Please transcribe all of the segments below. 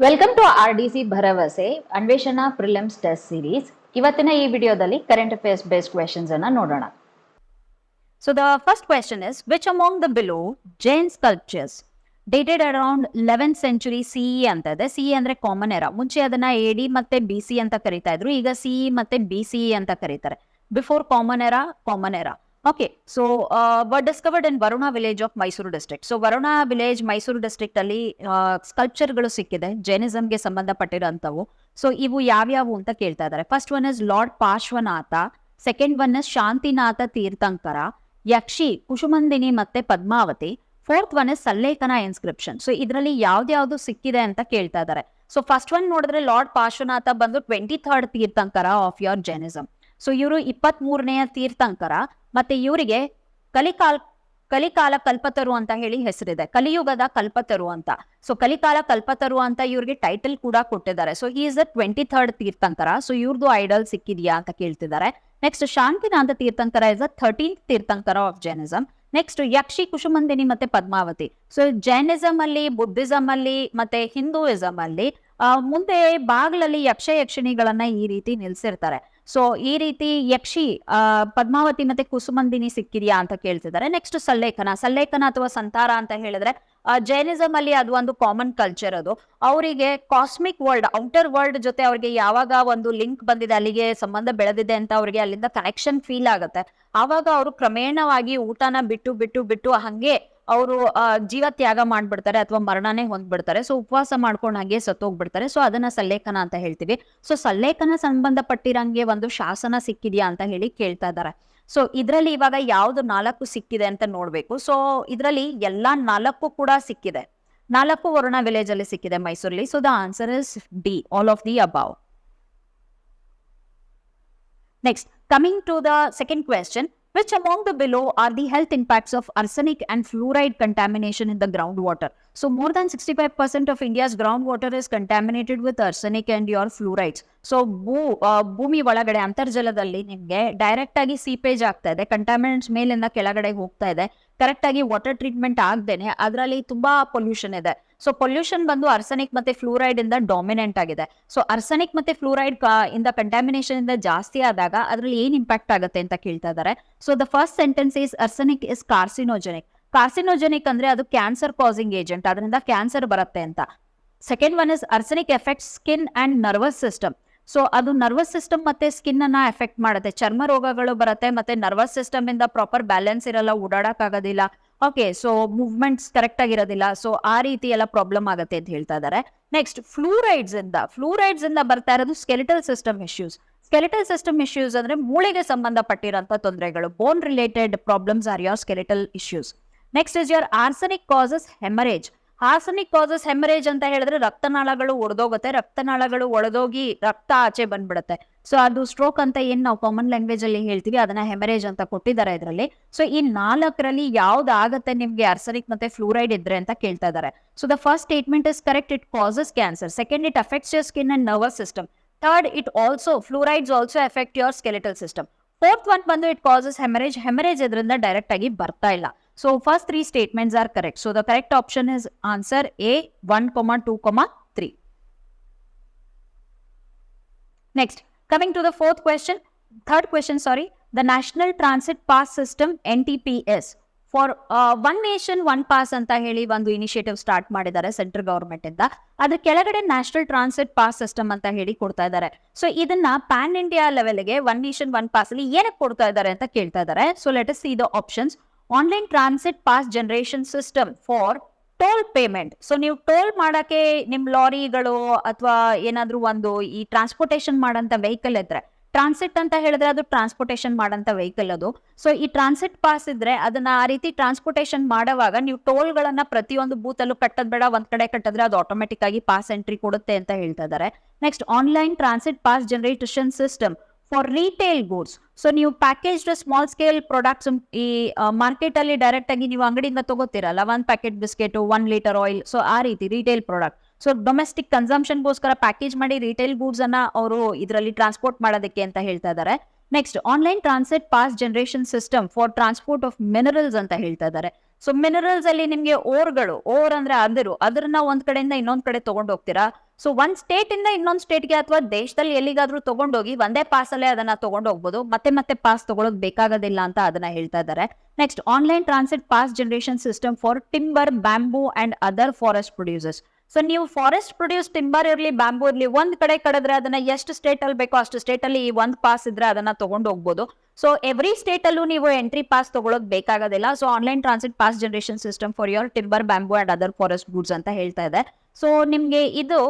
Welcome to R D C ಭರವಸೆ ಅನ್ವೇಷಣ prelims test series ಇವತ್ತಿನ ಈ ವಿಡಿಯೋದಲ್ಲಿ ಕರೆಂಟ್ ಅಫೇರ್ಸ್ ಬೇಸ್ಡ್ ಕ್ವೆಶನ್ಸ್ ಅನ್ನ ನೋಡೋಣ. So, the first question is, which among the below Jain sculptures dated around 11th century CE ಅಂತ ಇದೆ. CE ಅಂದ್ರೆ ಕಾಮನ್ ಎರ ಮುಂಚೆ ಅದನ್ನ ಡಿ ಮತ್ತೆ ಬಿ ಸಿ ಅಂತ ಕರಿತಾ ಇದ್ರು. ಈಗ ಸಿಇ ಮತ್ತೆ ಬಿ ಸಿಇ ಅಂತ ಕರೀತಾರೆ. Before common era common era okay so were discovered in Varuna village of Mysuru district so Varuna village Mysuru district ಅಲ್ಲಿ ಸ್ಕಲ್ಪ್ಚರ್ಗಳು ಸಿಕ್ಕಿದೆ, ಜೈನಿಸಂಗೆ ಸಂಬಂಧಪಟ್ಟಿರೋಂಥವು ಸೊ ಇವು ಯಾವ್ಯಾವು ಅಂತ ಕೇಳ್ತಾ ಇದ್ದಾರೆ. First one is lord Parshvanatha second one is Shantinatha Tirthankara, yakshi, Kushmandini ಮತ್ತೆ Padmavati. Fourth one is Sallekhana inscription so ಇದರಲ್ಲಿ ಯಾವ್ದ್ಯಾವ್ದು ಸಿಕ್ಕಿದೆ ಅಂತ ಕೇಳ್ತಾ ಇದ್ದಾರೆ. ಸೊ ಫಸ್ಟ್ ಒನ್ ನೋಡಿದ್ರೆ ಲಾರ್ಡ್ ಪಾರ್ಶ್ವನಾಥ ಬಂದು twenty third Tirthankara of your Jainism so ಇವರು ಇಪ್ಪತ್ತ್ ಮೂರನೆಯ ತೀರ್ಥಂಕರ ಮತ್ತೆ ಇವರಿಗೆ ಕಲಿಕಾಲ್ ಕಲಿಕಾಲ ಕಲ್ಪತರು ಅಂತ ಹೇಳಿ ಹೆಸರಿದೆ. ಕಲಿಯುಗದ ಕಲ್ಪತರು ಅಂತ. ಸೊ ಕಲಿಕಾಲ ಕಲ್ಪತರು ಅಂತ ಇವ್ರಿಗೆ ಟೈಟಲ್ ಕೂಡ ಕೊಟ್ಟಿದ್ದಾರೆ. ಸೊ ಈ is the twenty third Tirthankara. So ಇವ್ರದ್ದು ಐಡಲ್ ಸಿಕ್ಕಿದ್ಯಾ ಅಂತ ಕೇಳ್ತಿದ್ದಾರೆ. Next Shantinatha Tirthankara is a thirteen Tirthankara of Jainism next ಯಕ್ಷಿ Kushmandini ಮತ್ತೆ ಪದ್ಮಾವತಿ. ಸೊ ಜೈನಿಸಂ ಅಲ್ಲಿ ಬುದ್ಧಿಸಂ ಅಲ್ಲಿ ಮತ್ತೆ ಹಿಂದೂಯಿಸಂ ಅಲ್ಲಿ ಮುಂದೆ ಬಾಗ್ಲಲ್ಲಿ ಯಕ್ಷ ಯಕ್ಷಿಣಿಗಳನ್ನ ಈ ರೀತಿ ನಿಲ್ಸಿರ್ತಾರೆ. ಸೊ ಈ ರೀತಿ ಯಕ್ಷಿ ಪದ್ಮಾವತಿ ಮತ್ತೆ ಕುಸುಮಂದಿನಿ ಸಿಕ್ಕಿದ್ಯಾ ಅಂತ ಕೇಳ್ತಿದ್ದಾರೆ. ನೆಕ್ಸ್ಟ್ ಸಲ್ಲೇಖನ. ಸಲ್ಲೇಖನ ಅಥವಾ ಸಂತಾರ ಅಂತ ಹೇಳಿದ್ರೆ ಜೈನಿಸಮ್ ಅಲ್ಲಿ ಅದು ಒಂದು ಕಾಮನ್ ಕಲ್ಚರ್ ಅದು. ಅವರಿಗೆ ಕಾಸ್ಮಿಕ್ ವರ್ಲ್ಡ್ ಔಟರ್ ವರ್ಲ್ಡ್ ಜೊತೆ ಅವ್ರಿಗೆ ಯಾವಾಗ ಒಂದು ಲಿಂಕ್ ಬಂದಿದೆ, ಅಲ್ಲಿಗೆ ಸಂಬಂಧ ಬೆಳೆದಿದೆ ಅಂತ ಅವ್ರಿಗೆ ಅಲ್ಲಿಂದ ಕನೆಕ್ಷನ್ ಫೀಲ್ ಆಗುತ್ತೆ. ಆವಾಗ ಅವರು ಕ್ರಮೇಣವಾಗಿ ಊಟನ ಬಿಟ್ಟು ಬಿಟ್ಟು ಬಿಟ್ಟು ಹಂಗೆ ಅವರು ಜೀವ ತ್ಯಾಗ ಮಾಡ್ಬಿಡ್ತಾರೆ ಅಥವಾ ಮರಣನೇ ಹೊಂದ್ಬಿಡ್ತಾರೆ ಸೊ, ಉಪವಾಸ ಮಾಡ್ಕೊಂಡು ಹಾಗೆ ಸತ್ತೋಗ್ಬಿಡ್ತಾರೆ. ಸೊ, ಅದನ್ನ ಸಲ್ಲೇಖನ ಅಂತ ಹೇಳ್ತೀವಿ. ಸೊ, ಸಲ್ಲೇಖನ ಸಂಬಂಧಪಟ್ಟಿರಂಗೆ ಒಂದು ಶಾಸನ ಸಿಕ್ಕಿದ್ಯಾ ಅಂತ ಹೇಳಿ ಕೇಳ್ತಾ ಇದ್ದಾರೆ. ಸೊ, ಇದರಲ್ಲಿ ಇವಾಗ ಯಾವ್ದು ನಾಲ್ಕು ಸಿಕ್ಕಿದೆ ಅಂತ ನೋಡ್ಬೇಕು. ಸೊ, ಇದರಲ್ಲಿ ಎಲ್ಲಾ ನಾಲ್ಕು ಕೂಡ ಸಿಕ್ಕಿದೆ. ನಾಲ್ಕು ವರುಣ ವಿಲೇಜ್ ಅಲ್ಲಿ ಸಿಕ್ಕಿದೆ ಮೈಸೂರಲ್ಲಿ. So, the answer is D, all of the above. Next, coming to the second question. Which among the below are the health impacts of arsenic and fluoride contamination in the groundwater so more than 65% of india's groundwater is contaminated with arsenic and your fluorides so ಭೂ ಭೂಮಿ ಒಳಗಡೆ ಅಂತರ್ಜಲದಲ್ಲಿ ನಿಮಗೆ direct ಆಗಿ seepage ಆಗ್ತಾ ಇದೆ contaminants ಮೇಲಿಂದ ಕೆಳಗಡೆ ಹೋಗ್ತಾ ಇದೆ ಕರೆಕ್ಟ್ ಆಗಿ ವಾಟರ್ ಟ್ರೀಟ್ಮೆಂಟ್ ಆಗ್ದೇನೆ ಅದರಲ್ಲಿ ತುಂಬಾ ಪೊಲ್ಯೂಷನ್ ಇದೆ ಸೊ ಪೊಲ್ಯೂಷನ್ ಬಂದು ಅರ್ಸನಿಕ್ ಮತ್ತೆ ಫ್ಲೂರೈಡ್ ಇಂದ ಡಾಮಿನೆಂಟ್ ಆಗಿದೆ. ಸೊ ಅರ್ಸನಿಕ್ ಮತ್ತೆ ಫ್ಲೂರೈಡ್ ಇಂದ ಕಂಟಾಮಿನೇಷನ್ ಇಂದ ಜಾಸ್ತಿ ಆದಾಗ ಅದ್ರಲ್ಲಿ ಏನ್ ಇಂಪ್ಯಾಕ್ಟ್ ಆಗುತ್ತೆ ಅಂತ ಕೇಳ್ತಾ ಇದ್ದಾರೆ so the first sentence is arsenic is carcinogenic carcinogenic ಅಂದ್ರೆ ಅದು ಕ್ಯಾನ್ಸರ್ ಕಾಸಿಂಗ್ ಏಜೆಂಟ್ ಅದರಿಂದ ಕ್ಯಾನ್ಸರ್ ಬರುತ್ತೆ ಅಂತ. Second one is arsenic effect skin and nervous system so ಅದು ನರ್ವಸ್ ಸಿಸ್ಟಮ್ ಮತ್ತೆ ಸ್ಕಿನ್ ಅನ್ನ ಎಫೆಕ್ಟ್ ಮಾಡುತ್ತೆ. ಚರ್ಮ ರೋಗಗಳು ಬರುತ್ತೆ ಮತ್ತೆ ನರ್ವಸ್ ಸಿಸ್ಟಮ್ ಇಂದ ಪ್ರಾಪರ್ ಬ್ಯಾಲೆನ್ಸ್ ಇರಲ್ಲ, ಓಡಾಡಕ್ ಆಗೋದಿಲ್ಲ. ಓಕೆ ಸೊ ಮೂವ್ಮೆಂಟ್ಸ್ ಕರೆಕ್ಟ್ ಆಗಿರೋದಿಲ್ಲ. ಸೊ ಆ ರೀತಿ ಎಲ್ಲ ಪ್ರಾಬ್ಲಮ್ ಆಗುತ್ತೆ ಅಂತ ಹೇಳ್ತಾ ಇದ್ದಾರೆ ನೆಕ್ಸ್ಟ್ ಫ್ಲೂರೈಡ್ಸ್ ಇಂದ. ಫ್ಲೂರೈಡ್ಸ್ ಇಂದ ಬರ್ತಾ ಇರೋದು skeletal system issues skeletal system issues ಅಂದ್ರೆ ಮೂಳೆಗೆ ಸಂಬಂಧಪಟ್ಟಿರೋಂಥ ತೊಂದರೆಗಳು. Bone related problems are your skeletal issues next is your arsenic causes hemorrhage arsenic causes hemorrhage ಅಂತ ಹೇಳಿದ್ರೆ ರಕ್ತನಾಳಗಳು ಒಡೆದೋಗುತ್ತೆ. ರಕ್ತನಾಳಗಳು ಒಡೆದೋಗಿ ರಕ್ತ ಆಚೆ ಬಂದ್ಬಿಡುತ್ತೆ. ಸೊ ಅದು ಸ್ಟ್ರೋಕ್ ಅಂತ ಏನ್ ನಾವು ಕಾಮನ್ ಲ್ಯಾಂಗ್ವೇಜ್ ಅಲ್ಲಿ ಹೇಳ್ತೀವಿ, ಅದನ್ನ ಹೆಮರೇಜ್ ಅಂತ ಕೊಟ್ಟಿದ್ದಾರೆ ಇದರಲ್ಲಿ. ಸೊ ಈ ನಾಲ್ಕರಲ್ಲಿ ಯಾವ್ದು ಆಗುತ್ತೆ ನಿಮ್ಗೆ ಅರ್ಸನಿಕ್ ಮತ್ತೆ ಫ್ಲೂರೈಡ್ ಇದ್ರೆ ಅಂತ ಕೇಳ್ತಾ ಇದ್ದಾರೆ. So the first statement is correct it causes cancer second it affects your skin and nervous system third it also fluorides also effect your skeletal system fourth one ಬಂದು ಇಟ್ ಕಾಸಸ್ ಹೆಮರೇಜ್ ಹೆಮರೇಜ್ ಇದರಿಂದ direct ಆಗಿ ಬರ್ತಾ ಇಲ್ಲ. Statements are correct so the correct option is answer A one comma two comma three next coming to the fourth question third question sorry the national transit pass system N T for one nation one pass ಅಂತ ಹೇಳಿ ಒಂದು initiative start ಮಾಡಿದ್ದಾರೆ central government ಇಂದ. ಅದ್ರ ಕೆಳಗಡೆ national transit pass system ಅಂತ ಹೇಳಿ ಕೊಡ್ತಾ ಇದ್ದಾರೆ. ಸೊ ಇದನ್ನ ಪ್ಯಾನ್ ಇಂಡಿಯಾ ಲೆವೆಲ್ಗೆ ಒನ್ ನೇಷನ್ ಒನ್ ಪಾಸ್ ಅಲ್ಲಿ ಏನಕ್ಕೆ ಕೊಡ್ತಾ ಇದ್ದಾರೆ ಅಂತ ಕೇಳ್ತಾ ಇದ್ದಾರೆ. So let see the options online transit pass generation system for toll payment so ನೀವು ಟೋಲ್ ಮಾಡಕ್ಕೆ ನಿಮ್ಮ ಲಾರಿಗಳು ಅಥವಾ ಏನಾದರೂ ಒಂದು ಈ ಟ್ರಾನ್ಸ್ಪೋರ್ಟೇಷನ್ ಮಾಡೋಂಥ ವೆಹಿಕಲ್ ಇದ್ರೆ ಟ್ರಾನ್ಸಿಟ್ ಅಂತ ಹೇಳಿದ್ರೆ ಅದು ಟ್ರಾನ್ಸ್ಪೋರ್ಟೇಷನ್ ಮಾಡೋಂಥ ವೆಹಿಕಲ್ ಅದು. ಸೊ ಈ ಟ್ರಾನ್ಸಿಟ್ ಪಾಸ್ ಇದ್ರೆ ಅದನ್ನ ಆ ರೀತಿ ಟ್ರಾನ್ಸ್ಪೋರ್ಟೇಷನ್ ಮಾಡುವಾಗ ನೀವು ಟೋಲ್ಗಳನ್ನ ಪ್ರತಿಯೊಂದು ಬೂತಲ್ಲೂ ಕಟ್ಟದ್ ಬೇಡ, ಒಂದ್ ಕಡೆ ಕಟ್ಟಿದ್ರೆ ಅದು ಆಟೋಮೆಟಿಕ್ ಆಗಿ ಪಾಸ್ ಎಂಟ್ರಿ ಕೊಡುತ್ತೆ ಅಂತ ಹೇಳ್ತಾ ಇದ್ದಾರೆ next online transit pass generation system for retail goods so ನೀವು ಪ್ಯಾಕೇಜ್ಡ್ ಸ್ಮಾಲ್ ಸ್ಕೇಲ್ ಪ್ರಾಡಕ್ಟ್ಸ್ ಈ ಮಾರ್ಕೆಟ್ ಅಲ್ಲಿ ಡೈರೆಕ್ಟ್ ಆಗಿ ನೀವು ಅಂಗಡಿಯಿಂದ ತಗೋತೀರಲ್ಲ one packet biscuit one litre oil so ಆ ರೀತಿ ರಿಟೇಲ್ ಪ್ರಾಡಕ್ಟ್ ಸೊ ಡೊಮೆಸ್ಟಿಕ್ ಕನ್ಸಂಪ್ಷನ್ಗೋಸ್ಕರ ಪ್ಯಾಕೇಜ್ ಮಾಡಿ ರಿಟೇಲ್ ಗೂಡ್ಸ್ ಅನ್ನ ಅವರು ಇದರಲ್ಲಿ ಟ್ರಾನ್ಸ್ಪೋರ್ಟ್ ಮಾಡೋದಕ್ಕೆ ಅಂತ ಹೇಳ್ತಾ ಇದ್ದಾರೆ next online transit pass generation system for transport of minerals ಅಂತ ಹೇಳ್ತಾ ಇದ್ದಾರೆ ಸೊ ಮಿನರಲ್ಸ್ ಅಲ್ಲಿ ನಿಮ್ಗೆ ಓರ್ಗಳು ಓರ್ ಅಂದ್ರೆ ಅದರು ಅದ್ರನ್ನ ಒಂದ್ ಕಡೆಯಿಂದ ಇನ್ನೊಂದ್ ಕಡೆ ತಗೊಂಡ್ ಹೋಗ್ತೀರಾ? ಸೊ ಒಂದ್ ಸ್ಟೇಟ್ ಇಂದ ಇನ್ನೊಂದ್ ಸ್ಟೇಟ್ಗೆ ಅಥವಾ ದೇಶದಲ್ಲಿ ಎಲ್ಲಿಗಾದ್ರೂ ತಗೊಂಡೋಗಿ ಒಂದೇ ಪಾಸ್ ಅಲ್ಲೇ ಅದನ್ನ ತಗೊಂಡ್ ಹೋಗ್ಬೋದು, ಮತ್ತೆ ಮತ್ತೆ ಪಾಸ್ ತಗೊಳಕ್ ಬೇಕಾಗೋದಿಲ್ಲ ಅಂತ ಅದನ್ನ ಹೇಳ್ತಾ ಇದಾರೆ. Next online transit pass generation system for timber bamboo and other forest producers so ನೀವು ಫಾರೆಸ್ಟ್ ಪ್ರೊಡ್ಯೂಸ್ ಟಿಂಬರ್ ಇರ್ಲಿ ಬ್ಯಾಂಬೂ ಇರ್ಲಿ, ಒಂದ್ ಕಡೆ ಕಡಿದ್ರೆ ಅದನ್ನ ಎಷ್ಟು ಸ್ಟೇಟ್ ಅಲ್ಲಿ ಬೇಕೋ ಅಷ್ಟು ಸ್ಟೇಟ್ ಅಲ್ಲಿ ಈ ಒಂದ್ ಪಾಸ್ ಇದ್ರೆ ಅದನ್ನ ತಗೊಂಡ್ ಹೋಗ್ಬೋದು. ಸೊ ಎವ್ರಿ ಸ್ಟೇಟ್ ಅಲ್ಲೂ ನೀವು ಎಂಟ್ರಿ ಪಾಸ್ ತಗೊಳಕ್ ಬೇಕಾಗೋದಿಲ್ಲ. So online transit pass generation system for your timber bamboo and other forest goods ಅಂತ ಹೇಳ್ತಾ ಇದೆ. ಸೊ ನಿಮಗೆ ಇದು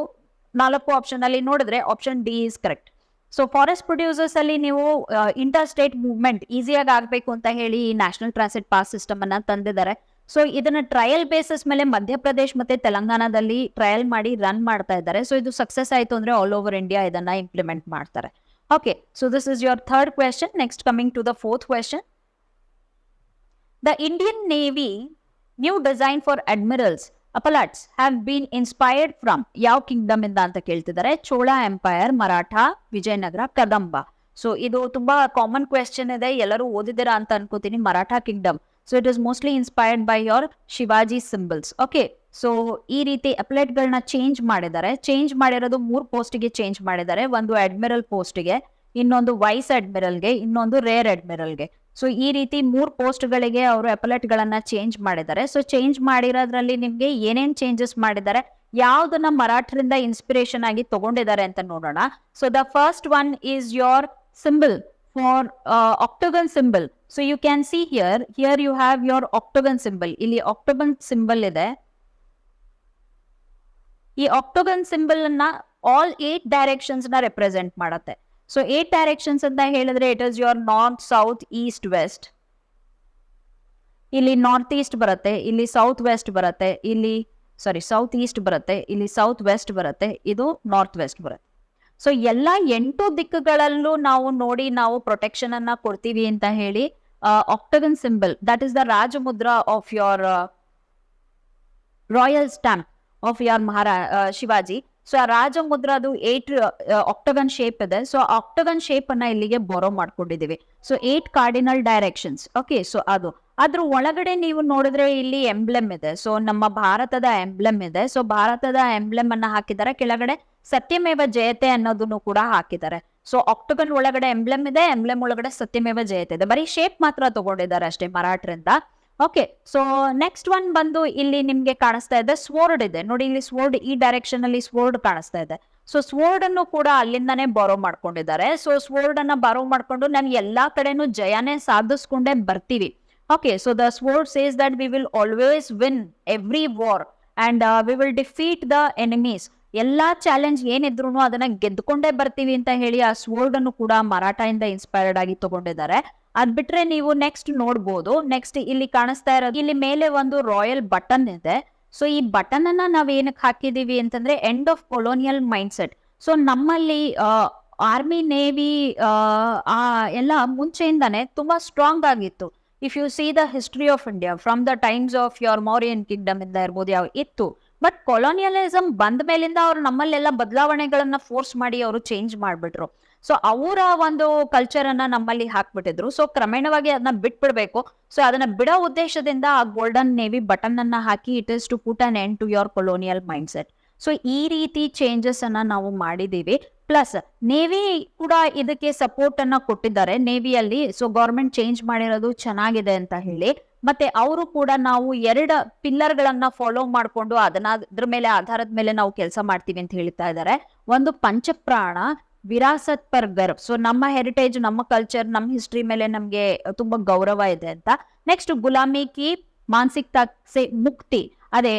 ನಾಲ್ಕು ಆಪ್ಷನ್ ಅಲ್ಲಿ ನೋಡಿದ್ರೆ option D is correct so forest producers ಅಲ್ಲಿ ನೀವು ಇಂಟರ್ ಸ್ಟೇಟ್ ಮೂವ್ಮೆಂಟ್ ಈಸಿಯಾಗಿ ಆಗಬೇಕು ಅಂತ ಹೇಳಿ ನ್ಯಾಷನಲ್ ಟ್ರಾನ್ಸಿಟ್ ಪಾಸ್ ಸಿಸ್ಟಮ್ ಅನ್ನ ತಂದಿದ್ದಾರೆ. ಸೊ ಇದನ್ನ ಟ್ರಯಲ್ ಬೇಸಸ್ ಮೇಲೆ ಮಧ್ಯಪ್ರದೇಶ್ ಮತ್ತೆ ತೆಲಂಗಾಣದಲ್ಲಿ ಟ್ರಯಲ್ ಮಾಡಿ ರನ್ ಮಾಡ್ತಾ ಇದ್ದಾರೆ. ಸೊ ಇದು ಸಕ್ಸಸ್ ಆಯಿತು ಅಂದ್ರೆ ಆಲ್ ಓವರ್ ಇಂಡಿಯಾ ಇದನ್ನ ಇಂಪ್ಲಿಮೆಂಟ್ ಮಾಡ್ತಾರೆ. Okay so this is your third question. Next coming to the fourth question. The Indian navy new design for admirals, appellates have been inspired from ಯಾವ kingdom ಇಂದ ಅಂತ ಕೇಳ್ತಿದ್ದಾರೆ Chola empire Maratha Vijayanagara Kadamba so ಇದು ತುಂಬಾ common question ಇದೆ. ಎಲ್ಲರೂ ಓದಿದ್ದೀರಾ ಅಂತ ಅನ್ಕೋತೀನಿ. Maratha kingdom so it is mostly inspired by your Shivaji symbols okay so ಈ ರೀತಿ ಅಪ್ಲೆಟ್ಗಳನ್ನ ಚೇಂಜ್ ಮಾಡಿದ್ದಾರೆ. ಚೇಂಜ್ ಮಾಡಿರೋದು ಮೂರು ಪೋಸ್ಟ್ಗೆ ಚೇಂಜ್ ಮಾಡಿದ್ದಾರೆ. ಒಂದು ಅಡ್ಮಿರಲ್ ಪೋಸ್ಟ್ಗೆ ಇನ್ನೊಂದು ವೈಸ್ ಅಡ್ಮಿರಲ್ಗೆ ಇನ್ನೊಂದು ರೇರ್ ಅಡ್ಮಿರಲ್ಗೆ ಸೊ ಈ ರೀತಿ ಮೂರ್ ಪೋಸ್ಟ್ಗಳಿಗೆ ಅವರು ಅಪಲೆಟ್ಗಳನ್ನ ಚೇಂಜ್ ಮಾಡಿದ್ದಾರೆ. ಸೊ ಚೇಂಜ್ ಮಾಡಿರೋದ್ರಲ್ಲಿ ನಿಮ್ಗೆ ಏನೇನ್ ಚೇಂಜಸ್ ಮಾಡಿದ್ದಾರೆ? ಯಾವ್ದನ್ನ ಮರಾಠರಿಂದ ಇನ್ಸ್ಪಿರೇಷನ್ ಆಗಿ ತಗೊಂಡಿದ್ದಾರೆ ಅಂತ ನೋಡೋಣ. So the first one is your symbol for octagon symbol so you can see here here you have your octagon symbol ಇಲ್ಲಿ ಆಕ್ಟೋಗನ್ ಸಿಂಬಲ್ ಇದೆ. ಈ ಆಕ್ಟೋಗನ್ ಸಿಂಬಲ್ ಅನ್ನ ಆಲ್ ಏಟ್ ಡೈರೆಕ್ಷನ್ಸ್ನ ರೆಪ್ರೆಸೆಂಟ್ ಮಾಡುತ್ತೆ. ಸೊ ಏಟ್ ಡೈರೆಕ್ಷನ್ಸ್ ಅಂತ ಹೇಳಿದ್ರೆ it is your north south east west ಇಲ್ಲಿ north east ಬರುತ್ತೆ, ಇಲ್ಲಿ ಸೌತ್ ವೆಸ್ಟ್ ಬರುತ್ತೆ, ಇಲ್ಲಿ ಸಾರಿ ಸೌತ್ ಈಸ್ಟ್ ಬರುತ್ತೆ, ಇಲ್ಲಿ ಸೌತ್ ವೆಸ್ಟ್ ಬರುತ್ತೆ, ಇದು ನಾರ್ತ್ ವೆಸ್ಟ್ ಬರುತ್ತೆ. ಸೊ ಎಲ್ಲ ಎಂಟು ದಿಕ್ಕುಗಳಲ್ಲೂ ನಾವು ನೋಡಿ ನಾವು ಪ್ರೊಟೆಕ್ಷನ್ ಅನ್ನ ಕೊಡ್ತೀವಿ ಅಂತ ಹೇಳಿ octagon symbol that is the Rajamudra of your royal stamp of your Maharaj Shivaji so ಆ ರಾಜಮುದ್ರದು ಏಟ್ ಆಕ್ಟಗನ್ ಶೇಪ್ ಇದೆ. ಸೊ ಆಕ್ಟಗನ್ ಶೇಪ್ ಅನ್ನ ಇಲ್ಲಿಗೆ borrow ಮಾಡ್ಕೊಂಡಿದೀವಿ so eight cardinal directions okay so ಅದು. ಅದ್ರ ಒಳಗಡೆ ನೀವು ನೋಡಿದ್ರೆ ಇಲ್ಲಿ ಎಂಬ್ಲೆಮ್ ಇದೆ. ಸೊ ನಮ್ಮ ಭಾರತದ ಎಂಬ್ಲೆಮ್ ಇದೆ. ಸೊ ಭಾರತದ ಎಂಬ್ಲೆಮ್ ಅನ್ನ ಹಾಕಿದ್ದಾರೆ. ಕೆಳಗಡೆ ಸತ್ಯಮೇವ ಜಯತೆ ಅನ್ನೋದನ್ನು ಕೂಡ ಹಾಕಿದ್ದಾರೆ. ಸೊ ಆಕ್ಟಗನ್ ಒಳಗಡೆ ಎಂಬ್ಲೆಮ್ ಇದೆ ಎಂಬ್ಲೆಮ್ ಒಳಗಡೆ ಸತ್ಯಮೇವ ಜಯತೆ ಇದೆ. ಬರೀ ಶೇಪ್ ಮಾತ್ರ ತಗೊಂಡಿದ್ದಾರೆ ಅಷ್ಟೇ ಮರಾಠರಿಂದ. ಓಕೆ ಸೊ ನೆಕ್ಸ್ಟ್ ಒನ್ ಬಂದು ಇಲ್ಲಿ ನಿಮ್ಗೆ ಕಾಣಿಸ್ತಾ ಇದೆ. ಸ್ವೋರ್ಡ್ ಇದೆ. ನೋಡಿ, ಇಲ್ಲಿ ಸ್ವೋರ್ಡ್ ಈ ಡೈರೆಕ್ಷನ್ ಅಲ್ಲಿ ಸ್ವೋರ್ಡ್ ಕಾಣಿಸ್ತಾ ಇದೆ. ಸೊ ಸ್ವೋರ್ಡ್ ಅನ್ನು ಕೂಡ ಅಲ್ಲಿಂದಾನೇ ಬಾರೋ ಮಾಡ್ಕೊಂಡಿದ್ದಾರೆ. ಸೊ ಸ್ವೋರ್ಡ್ ಅನ್ನ ಬಾರೋ ಮಾಡ್ಕೊಂಡು ನಾನು ಎಲ್ಲಾ ಕಡೆನೂ ಜಯನೇ ಸಾಧಿಸ್ಕೊಂಡೇ ಬರ್ತೀವಿ. Okay so the sword says that we will always win every war and we will defeat the enemies ಎಲ್ಲಾ ಚಾಲೆಂಜ್ ಏನಿದ್ರು ಅದನ್ನ ಗೆದ್ಕೊಂಡೇ ಬರ್ತೀವಿ ಅಂತ ಹೇಳಿ ಆ ಸ್ವೋರ್ಡ್ ಅನ್ನು ಕೂಡ ಮರಾಠ ಇಂದ ಇನ್ಸ್ಪೈರ್ಡ್ ಆಗಿ ತಗೊಂಡಿದ್ದಾರೆ. ಅದ್ ಬಿಟ್ರೆ ನೀವು ನೆಕ್ಸ್ಟ್ ನೋಡ್ಬೋದು. ನೆಕ್ಸ್ಟ್ ಇಲ್ಲಿ ಕಾಣಿಸ್ತಾ ಇರೋದು, ಇಲ್ಲಿ ಮೇಲೆ ಒಂದು ರಾಯಲ್ ಬಟನ್ ಇದೆ. ಸೊ ಈ ಬಟನ್ ಅನ್ನ ನಾವ್ ಏನಕ್ಕೆ ಹಾಕಿದೀವಿ ಅಂತಂದ್ರೆ end of colonial mindset so ನಮ್ಮಲ್ಲಿ ಆರ್ಮಿ ನೇವಿ ಆ ಎಲ್ಲ ಮುಂಚೆಯಿಂದಾನೆ ತುಂಬಾ ಸ್ಟ್ರಾಂಗ್ ಆಗಿತ್ತು. If you see the history of India from the times of your Mauryan kingdom ಇಂದ ಇರ್ಬೋದು, ಯಾವ, ಇತ್ತು. ಬಟ್ ಕೊಲೋನಿಯಲಿಸಮ್ ಬಂದ ಮೇಲಿಂದ ಅವ್ರು ನಮ್ಮಲ್ಲೆಲ್ಲ ಬದಲಾವಣೆಗಳನ್ನ ಫೋರ್ಸ್ ಮಾಡಿ ಅವರು ಚೇಂಜ್ ಮಾಡ್ಬಿಟ್ರು. ಸೊ ಅವರ ಒಂದು ಕಲ್ಚರ್ ಅನ್ನ ನಮ್ಮಲ್ಲಿ ಹಾಕ್ಬಿಟ್ಟಿದ್ರು. ಸೊ ಕ್ರಮೇಣವಾಗಿ ಅದನ್ನ ಬಿಟ್ಬಿಡ್ಬೇಕು. ಸೊ ಅದನ್ನ ಬಿಡೋ ಉದ್ದೇಶದಿಂದ ಆ ಗೋಲ್ಡನ್ ನೇವಿ ಬಟನ್ ಅನ್ನ ಹಾಕಿ it is to put an end to your colonial mindset so ಈ ರೀತಿ ಚೇಂಜಸ್ ಅನ್ನ ನಾವು ಮಾಡಿದೀವಿ. ಪ್ಲಸ್ ನೇವಿ ಕೂಡ ಇದಕ್ಕೆ ಸಪೋರ್ಟ್ ಅನ್ನ ಕೊಟ್ಟಿದ್ದಾರೆ. ನೇವಿಯಲ್ಲಿ ಸೊ ಗೌರ್ಮೆಂಟ್ ಚೇಂಜ್ ಮಾಡಿರೋದು ಚೆನ್ನಾಗಿದೆ ಅಂತ ಹೇಳಿ. ಮತ್ತೆ ಅವರು ಕೂಡ ನಾವು ಎರಡು ಪಿಲ್ಲರ್ ಗಳನ್ನ ಫಾಲೋ ಮಾಡ್ಕೊಂಡು ಅದನ್ನ ಅದ್ರ ಮೇಲೆ, ಆಧಾರದ ಮೇಲೆ ನಾವು ಕೆಲಸ ಮಾಡ್ತೀವಿ ಅಂತ ಹೇಳ್ತಾ ಇದ್ದಾರೆ. ಒಂದು ಪಂಚಪ್ರಾಣ ವಿರಾಸತ್ ಪರ್ ಗರ್ವ್ ಸೊ ನಮ್ಮ ಹೆರಿಟೇಜ್ ನಮ್ಮ ಕಲ್ಚರ್ ನಮ್ಮ ಹಿಸ್ಟ್ರಿ ಮೇಲೆ ನಮ್ಗೆ ತುಂಬಾ ಗೌರವ ಇದೆ ಅಂತ. ನೆಕ್ಸ್ಟ್ ಗುಲಾಮಿ ಕಿ ಮಾನಸಿಕತಾ ಸೆ ಮುಕ್ತಿ. ಅದೇ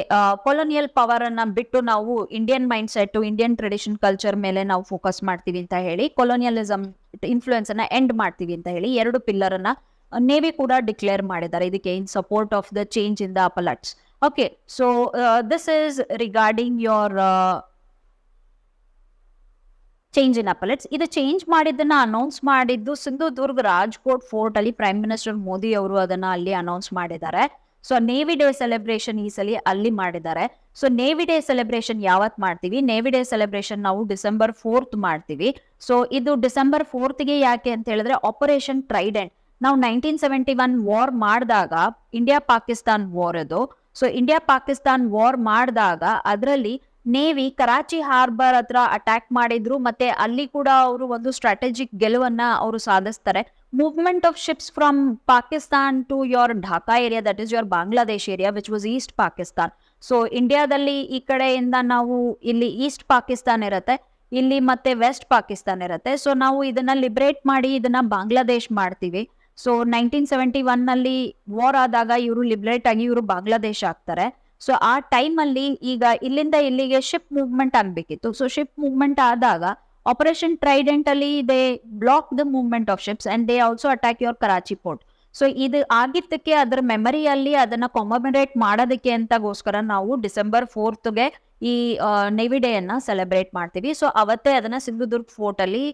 ಕೊಲೋನಿಯಲ್ ಪವರ್ ಅನ್ನ ಬಿಟ್ಟು ನಾವು Indian mindset Indian tradition culture ಮೇಲೆ ನಾವು ಫೋಕಸ್ ಮಾಡ್ತೀವಿ ಅಂತ ಹೇಳಿ ಕೊಲೋನಿಯಲಿಸಮ್ ಇನ್ಫ್ಲೂಯೆನ್ಸ್ ಅನ್ನ ಎಂಡ್ ಮಾಡ್ತೀವಿ ಅಂತ ಹೇಳಿ, ಎರಡು ಪಿಲ್ಲರ್ ಅನ್ನ ನೇವಿ ಕೂಡ ಡಿಕ್ಲೇರ್ ಮಾಡಿದ್ದಾರೆ. ಇದಕ್ಕೆ in support of the change in the epaulettes okay so this is regarding your change in epaulettes ಇದು ಚೇಂಜ್ ಮಾಡಿದ್ದನ್ನ ಅನೌನ್ಸ್ ಮಾಡಿದ್ದು ಸಿಂಧುದುರ್ಗ್ ರಾಜ್ಕೋಟ್ ಫೋರ್ಟ್ ಅಲ್ಲಿ ಪ್ರೈಮ್ ಮಿನಿಸ್ಟರ್ ಮೋದಿ ಅವರು ಅದನ್ನ ಅಲ್ಲಿ ಅನೌನ್ಸ್ ಮಾಡಿದ್ದಾರೆ. ಸೊ ನೇವಿ ಡೇ ಸೆಲೆಬ್ರೇಷನ್ ಈ ಸಲ ಅಲ್ಲಿ ಮಾಡಿದ್ದಾರೆ. ಸೊ ನೇವಿ ಡೇ ಸೆಲೆಬ್ರೇಷನ್ ಯಾವತ್ ಮಾಡ್ತೀವಿ? ನೇವಿ ಡೇ ಸೆಲೆಬ್ರೇಷನ್ ನಾವು ಡಿಸೆಂಬರ್ ಫೋರ್ತ್ ಮಾಡ್ತೀವಿ. ಸೊ ಇದು ಡಿಸೆಂಬರ್ ಫೋರ್ತ್ಗೆ ಯಾಕೆ ಅಂತ ಹೇಳಿದ್ರೆ ಆಪರೇಷನ್ ಟ್ರೈಡೆಂಟ್ ನಾವು ನೈನ್ಟೀನ್ ಸೆವೆಂಟಿ ಒನ್ ವಾರ್ ಮಾಡಿದಾಗ ಇಂಡಿಯಾ ಪಾಕಿಸ್ತಾನ್ ವಾರ್ ಅದು. ಸೊ ಇಂಡಿಯಾ ಪಾಕಿಸ್ತಾನ್ ವಾರ್ ಮಾಡಿದಾಗ ಅದರಲ್ಲಿ ನೇವಿ ಕರಾಚಿ ಹಾರ್ಬರ್ ಹತ್ರ ಅಟ್ಯಾಕ್ ಮಾಡಿದ್ರು, ಮತ್ತೆ ಅಲ್ಲಿ ಕೂಡ ಅವರು ಒಂದು ಸ್ಟ್ರಾಟಜಿಕ್ ಗೆಲುವನ್ನ ಅವರು ಸಾಧಿಸ್ತಾರೆ. Movement of ships from Pakistan to your Dhaka area that is your Bangladesh area which was east Pakistan so ಇಂಡಿಯಾದಲ್ಲಿ ಈ ಕಡೆಯಿಂದ ನಾವು ಇಲ್ಲಿ ಈಸ್ಟ್ ಪಾಕಿಸ್ತಾನ್ ಇರುತ್ತೆ, ಇಲ್ಲಿ ಮತ್ತೆ ವೆಸ್ಟ್ ಪಾಕಿಸ್ತಾನ್ ಇರುತ್ತೆ. ಸೊ ನಾವು ಇದನ್ನ ಲಿಬರೇಟ್ ಮಾಡಿ ಇದನ್ನ ಬಾಂಗ್ಲಾದೇಶ್ ಮಾಡ್ತೀವಿ. ಸೊ ನೈನ್ಟೀನ್ ಸೆವೆಂಟಿ ಒನ್ನಲ್ಲಿ ವಾರ್ ಆದಾಗ ಇವರು ಲಿಬರೇಟ್ ಆಗಿ ಇವರು ಬಾಂಗ್ಲಾದೇಶ್ ಆಗ್ತಾರೆ. ಸೊ ಆ ಟೈಮಲ್ಲಿ ಈಗ ಇಲ್ಲಿಂದ ಇಲ್ಲಿಗೆ ಶಿಪ್ ಮೂವ್ಮೆಂಟ್ ಆಗ್ಬೇಕಿತ್ತು. ಸೊ ಶಿಪ್ ಮೂವ್ಮೆಂಟ್ ಆದಾಗ ಆಪರೇಷನ್ ಟ್ರೈಡೆಂಟ್ ಅಲ್ಲಿ they block the movement of ships and they also attack your Karachi port so ಇದು ಆಗಿದ್ದಕ್ಕೆ ಅದರ ಮೆಮರಿಯಲ್ಲಿ ಅದನ್ನ ಕಾಮಮರೇಟ್ ಮಾಡೋದಕ್ಕೆ ಅಂತಗೋಸ್ಕರ ನಾವು ಡಿಸೆಂಬರ್ ಫೋರ್ತ್ಗೆ ಈ ನೇವಿ ಡೇ ಅನ್ನ ಸೆಲೆಬ್ರೇಟ್ ಮಾಡ್ತೀವಿ. ಸೊ ಅವತ್ತೇ ಅದನ್ನ ಸಿಂಧುದುರ್ಗ್ ಫೋರ್ಟ್ ಅಲ್ಲಿ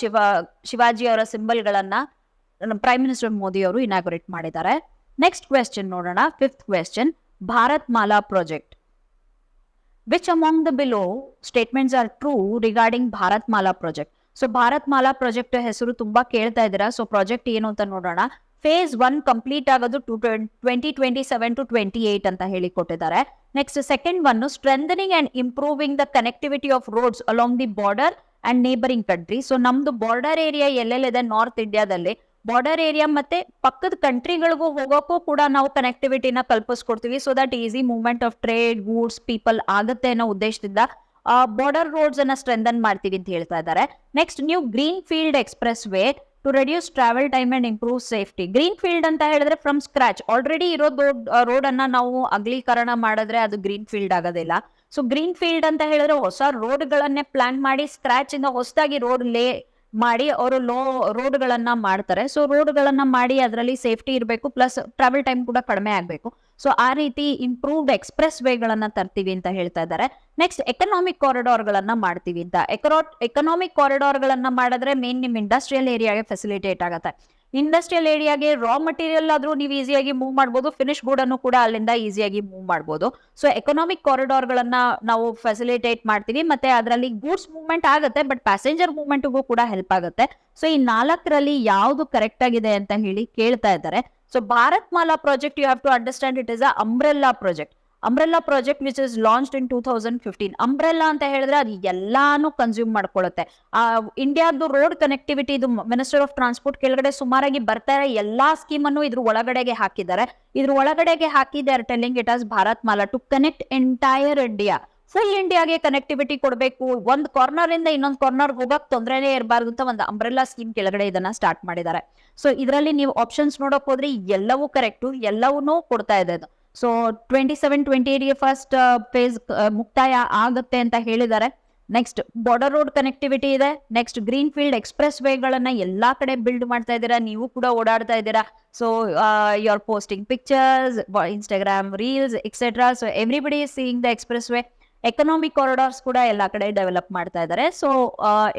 ಶಿವ, ಶಿವಾಜಿ ಅವರ ಸಿಂಬಲ್ಗಳನ್ನ ಪ್ರೈಮ್ ಮಿನಿಸ್ಟರ್ ಮೋದಿ ಅವರು ಇನಾಗ್ರೇಟ್ ಮಾಡಿದ್ದಾರೆ. ನೆಕ್ಸ್ಟ್ ಕ್ವೆಶ್ಚನ್ ನೋಡೋಣ. Fifth question Bharat project. Which which the the below statements are true regarding project? So Bharat Mala project ಹೆಸರು ತುಂಬಾ ಕೇಳ್ತಾ ಇದ್ದೀರಾ? ಸೊ ಪ್ರಾಜೆಕ್ಟ್ ಏನು ಅಂತ ನೋಡೋಣ. ಫೇಸ್ ಒನ್ ಕಂಪ್ಲೀಟ್ ಆಗೋದು to twenty twenty seven to twenty eight ಅಂತ ಹೇಳಿ ಕೊಟ್ಟಿದ್ದಾರೆ. Next second one strengthening and improving the connectivity of roads along the border and neighbouring country so ನಮ್ದು ಬಾರ್ಡರ್ ಏರಿಯಾ ಎಲ್ಲೆಲ್ಲಿದೆ? North ಇಂಡಿಯಾದಲ್ಲಿ ಬಾರ್ಡರ್ ಏರಿಯಾ ಮತ್ತೆ ಪಕ್ಕದ ಕಂಟ್ರಿಗಳಿಗೂ ಹೋಗೋಕ್ಕೂ ಕೂಡ ನಾವು ಕನೆಕ್ಟಿವಿಟಿನ ಕಲ್ಪಿಸ್ಕೊಡ್ತೀವಿ. So that easy movement of trade goods people ಆಗುತ್ತೆ ಅನ್ನೋ ಉದ್ದೇಶದಿಂದ ಬಾರ್ಡರ್ ರೋಡ್ಸ್ ಅನ್ನ ಸ್ಟ್ರೆಂಥನ್ ಮಾಡ್ತೀವಿ ಅಂತ ಹೇಳ್ತಾ ಇದ್ದಾರೆ. Next new greenfield expressway to reduce travel time and improve safety greenfield ಅಂತ ಹೇಳಿದ್ರೆ ಫ್ರಮ್ ಸ್ಕ್ರಾಚ್ ಆಲ್ರೆಡಿ ಇರೋ ರೋಡ್ ಅನ್ನ ನಾವು ಅಗಲೀಕರಣ ಮಾಡಿದ್ರೆ ಅದು ಗ್ರೀನ್ ಫೀಲ್ಡ್ ಆಗೋದಿಲ್ಲ. ಸೊ ಗ್ರೀನ್ ಫೀಲ್ಡ್ ಅಂತ ಹೇಳಿದ್ರೆ ಹೊಸ ರೋಡ್ಗಳನ್ನೇ ಪ್ಲಾನ್ ಮಾಡಿ ಸ್ಕ್ರಾಚ್ ಇಂದ ಹೊಸದಾಗಿ ರೋಡ್ ಲೇ ಮಾಡಿ ಅವರು ಲೋ, ರೋಡ್ಗಳನ್ನ ಮಾಡ್ತಾರೆ. ಸೊ ರೋಡ್ಗಳನ್ನ ಮಾಡಿ ಅದರಲ್ಲಿ ಸೇಫ್ಟಿ ಇರಬೇಕು, ಪ್ಲಸ್ ಟ್ರಾವೆಲ್ ಟೈಮ್ ಕೂಡ ಕಡಿಮೆ ಆಗಬೇಕು. ಸೊ ಆ ರೀತಿ ಇಂಪ್ರೂವ್ಡ್ ಎಕ್ಸ್ಪ್ರೆಸ್ ವೇಗಳನ್ನ ತರ್ತೀವಿ ಅಂತ ಹೇಳ್ತಾ ಇದ್ದಾರೆ. ನೆಕ್ಸ್ಟ್ ಎಕನಾಮಿಕ್ ಕಾರಿಡಾರ್ಗಳನ್ನ ಮಾಡ್ತೀವಿ ಅಂತ. ಎಕರೋ ಎಕನಾಮಿಕ್ ಕಾರಿಡಾರ್ಗಳನ್ನ ಮಾಡಿದ್ರೆ ಮೇನ್ ನಿಮ್ ಇಂಡಸ್ಟ್ರಿಯಲ್ ಏರಿಯಾಗೆ ಫೆಸಿಲಿಟೇಟ್ ಆಗುತ್ತೆ. ಇಂಡಸ್ಟ್ರಿಯಲ್ ಏರಿಯಾಗೆ ರಾ ಮಟೀರಿಯಲ್ ಆದ್ರೂ ನೀವು ಈಸಿಯಾಗಿ ಮೂವ್ ಮಾಡ್ಬೋದು. ಫಿನಿಶ್ ಗೂಡ್ ಅನ್ನು ಕೂಡ ಅಲ್ಲಿಂದ ಈಸಿಯಾಗಿ ಮೂವ್ ಮಾಡ್ಬೋದು. ಸೊ ಎಕನಾಮಿಕ್ ಕಾರಿಡಾರ್ಗಳನ್ನ ನಾವು ಫೆಸಿಲಿಟೇಟ್ ಮಾಡ್ತೀವಿ. ಮತ್ತೆ ಅದರಲ್ಲಿ ಗೂಡ್ಸ್ ಮೂವ್ಮೆಂಟ್ ಆಗುತ್ತೆ ಬಟ್ ಪ್ಯಾಸೆಂಜರ್ ಮೂವ್ಮೆಂಟ್ಗೂ ಕೂಡ ಹೆಲ್ಪ್ ಆಗುತ್ತೆ. ಸೊ ಈ ನಾಲ್ಕರಲ್ಲಿ ಯಾವುದು ಕರೆಕ್ಟ್ ಆಗಿದೆ ಅಂತ ಹೇಳಿ ಕೇಳ್ತಾ ಇದ್ದಾರೆ. So Bharat Mala project you have to understand it is a umbrella project umbrella project which is launched in two thousand fifteen umbrella ಅಂತ ಹೇಳಿದ್ರೆ ಅದು ಎಲ್ಲಾನು ಕನ್ಸ್ಯೂಮ್ ಮಾಡ್ಕೊಳ್ಳುತ್ತೆ. ಆ ಇಂಡಿಯಾದ್ದು ರೋಡ್ ಕನೆಕ್ಟಿವಿಟಿ ಇದು ಮಿನಿಸ್ಟರ್ ಆಫ್ ಟ್ರಾನ್ಸ್ಪೋರ್ಟ್ ಕೆಳಗಡೆ ಸುಮಾರಾಗಿ ಬರ್ತಾ ಇರೋ ಎಲ್ಲಾ ಸ್ಕೀಮ್ ಅನ್ನು ಇದ್ರ ಒಳಗಡೆಗೆ ಹಾಕಿದ್ದಾರೆ. ಇದ್ರ ಒಳಗಡೆಗೆ ಹಾಕಿದ್ದಾರೆ telling it as Bharat Mala to connect entire India full ಇಂಡಿಯಾಗೆ ಕನೆಕ್ಟಿವಿಟಿ ಕೊಡಬೇಕು. ಒಂದ್ ಕಾರ್ನರ್ ಇಂದ ಇನ್ನೊಂದು ಕಾರ್ನರ್ ಹೋಗಕ್ ತೊಂದರೆನೇ ಇರಬಾರ್ದು ಅಂತ ಒಂದು ಅಂಬ್ರೆಲ್ಲಾ ಸ್ಕೀಮ್ ಕೆಳಗಡೆ ಇದನ್ನ ಸ್ಟಾರ್ಟ್ ಮಾಡಿದ್ದಾರೆ. ಸೊ ಇದರಲ್ಲಿ ನೀವು ಆಪ್ಷನ್ಸ್ ನೋಡಕ್ ಹೋದ್ರೆ ಎಲ್ಲವೂ ಕರೆಕ್ಟು ಎಲ್ಲವನ್ನೂ ಕೊಡ್ತಾ ಇದೆ ಅದು. ಸೊ ಟ್ವೆಂಟಿ ಸೆವೆನ್ ಟ್ವೆಂಟಿ ಏಟ್ಗೆ ಫಸ್ಟ್ ಫೇಸ್ ಮುಕ್ತಾಯ ಆಗುತ್ತೆ ಅಂತ ಹೇಳಿದ್ದಾರೆ. ನೆಕ್ಸ್ಟ್ ಬಾರ್ಡರ್ ರೋಡ್ ಕನೆಕ್ಟಿವಿಟಿ ಇದೆ. ನೆಕ್ಸ್ಟ್ ಗ್ರೀನ್ ಫೀಲ್ಡ್ ಎಕ್ಸ್ಪ್ರೆಸ್ ವೇಗಳನ್ನ ಎಲ್ಲಾ ಕಡೆ ಬಿಲ್ಡ್ ಮಾಡ್ತಾ ಇದ್ದೀರಾ? ನೀವು ಕೂಡ ಓಡಾಡ್ತಾ ಇದ್ದೀರಾ? So you are posting pictures Instagram reels etcetera so everybody seeing the expressway economic corridors ಕೂಡ ಎಲ್ಲಾ ಕಡೆ ಡೆವಲಪ್ ಮಾಡ್ತಾ ಇದ್ದಾರೆ. So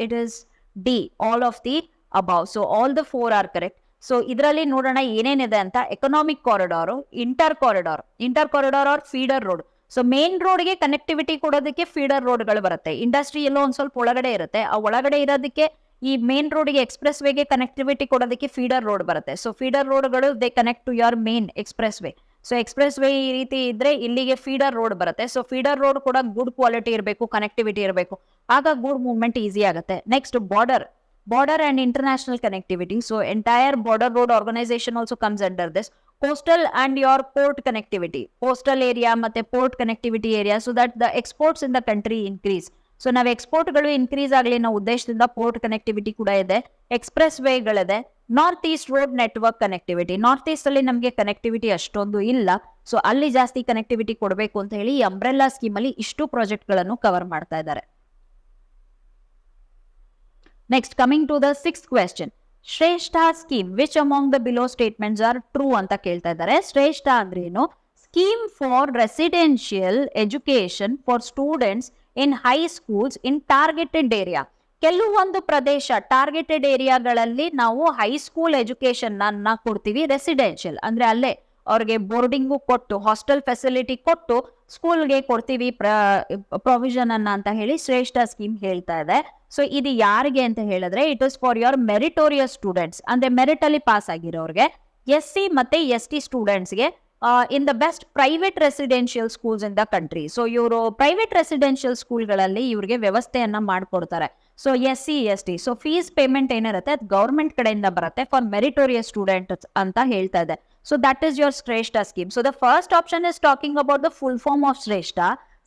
it is D all of the above so all the four are correct so ಇದರಲ್ಲಿ ನೋಡೋಣ ಏನೇನಿದೆ ಅಂತ. Economic corridor inter corridor inter corridor or feeder road so main ರೋಡ್ಗೆ ಕನೆಕ್ಟಿವಿಟಿ ಕೊಡೋದಕ್ಕೆ ಫೀಡರ್ ರೋಡ್ಗಳು ಬರುತ್ತೆ. ಇಂಡಸ್ಟ್ರಿ ಎಲ್ಲೋ ಒಂದ್ ಸ್ವಲ್ಪ ಒಳಗಡೆ ಇರುತ್ತೆ. ಆ ಒಳಗಡೆ ಇರೋದಕ್ಕೆ ಈ ಮೇನ್ ರೋಡ್ಗೆ ಎಕ್ಸ್ಪ್ರೆಸ್ ವೇಗೆ ಕನೆಕ್ಟಿವಿಟಿ ಕೊಡೋದಕ್ಕೆ ಫೀಡರ್ ರೋಡ್ ಬರುತ್ತೆ. ಸೊ ಫೀಡರ್ ರೋಡ್ಗಳು they connect to your main expressway so expressway ಈ ರೀತಿ ಇದ್ರೆ ಇಲ್ಲಿಗೆ ಫೀಡರ್ ರೋಡ್ ಬರುತ್ತೆ. ಸೊ ಫೀಡರ್ ರೋಡ್ ಕೂಡ ಗುಡ್ ಕ್ವಾಲಿಟಿ ಇರಬೇಕು ಕನೆಕ್ಟಿವಿಟಿ ಇರಬೇಕು. ಆಗ ಗುಡ್ ಮೂವ್ಮೆಂಟ್ ಈಸಿ ಆಗುತ್ತೆ. Next border border and international connectivity so entire border road organisation also comes under this coastal and your port connectivity coastal area ಮತ್ತೆ port connectivity area so that the exports in the country increase so ನಾವು ಎಕ್ಸ್ಪೋರ್ಟ್ಗಳು increase ಆಗಲಿ ಅನ್ನೋ ಉದ್ದೇಶದಿಂದ port connectivity ಕೂಡ ಇದೆ. ಎಕ್ಸ್ಪ್ರೆಸ್ ವೇಗಳಿದೆ north east road network connectivity north east ಅಲ್ಲಿ ನಮಗೆ ಕನೆಕ್ಟಿವಿಟಿ ಅಷ್ಟೊಂದು ಇಲ್ಲ. ಸೊ ಅಲ್ಲಿ ಜಾಸ್ತಿ ಕನೆಕ್ಟಿವಿಟಿ ಕೊಡಬೇಕು ಅಂತ ಹೇಳಿ ಈ ಅಂಬ್ರೆಲ್ಲಾ ಸ್ಕೀಮ್ ಅಲ್ಲಿ ಇಷ್ಟು ಪ್ರಾಜೆಕ್ಟ್ಗಳನ್ನು ಕವರ್ ಮಾಡ್ತಾ ಇದ್ದಾರೆ. Next coming to the six question Shreshtha scheme which among the below statements are true ಅಂತ ಕೇಳ್ತಾ ಇದ್ದಾರೆ. ಶ್ರೇಷ್ಠ ಅಂದ್ರೆ scheme for residential education for students in high schools in targeted area ಕೆಲವೊಂದು ಪ್ರದೇಶ ಟಾರ್ಗೆಟೆಡ್ ಏರಿಯಾಗಳಲ್ಲಿ ನಾವು ಹೈಸ್ಕೂಲ್ ಎಜುಕೇಶನ್ ಅನ್ನ ಕೊಡ್ತೀವಿ ರೆಸಿಡೆನ್ಷಿಯಲ್ ಅಂದ್ರೆ ಅಲ್ಲೇ ಅವ್ರಿಗೆ ಬೋರ್ಡಿಂಗು ಕೊಟ್ಟು ಹಾಸ್ಟೆಲ್ ಫೆಸಿಲಿಟಿ ಕೊಟ್ಟು ಸ್ಕೂಲ್ಗೆ ಕೊಡ್ತೀವಿ ಪ್ರೊವಿಷನ್ ಅನ್ನ ಅಂತ ಹೇಳಿ ಶ್ರೇಷ್ಠ ಸ್ಕೀಮ್ ಹೇಳ್ತಾ ಇದೆ. ಸೊ ಇದು ಯಾರಿಗೆ ಅಂತ ಹೇಳಿದ್ರೆ it is for your meritorious students ಅಂದ್ರೆ ಮೆರಿಟ್ ಅಲ್ಲಿ ಪಾಸ್ ಆಗಿರೋರಿಗೆ ಎಸ್ ಸಿ ಮತ್ತೆ ಎಸ್ ಟಿ ಸ್ಟೂಡೆಂಟ್ಸ್ಗೆ in the best private residential schools in the country so ಇವರು ಪ್ರೈವೇಟ್ ರೆಸಿಡೆನ್ಷಿಯಲ್ ಸ್ಕೂಲ್ಗಳಲ್ಲಿ ಇವ್ರಿಗೆ ವ್ಯವಸ್ಥೆಯನ್ನ ಮಾಡ್ಕೊಡ್ತಾರೆ. So S C S T so fees payment ಏನಿರುತ್ತೆ, ಅದು ಗೌರ್ಮೆಂಟ್ ಕಡೆಯಿಂದ ಬರುತ್ತೆ ಫಾರ್ ಮೆರಿಟೋರಿಯಸ್ ಸ್ಟೂಡೆಂಟ್ ಅಂತ ಹೇಳ್ತಾ ಇದೆ. So that is your Shreshtha scheme so the first option is talking about the full form of Shreshtha.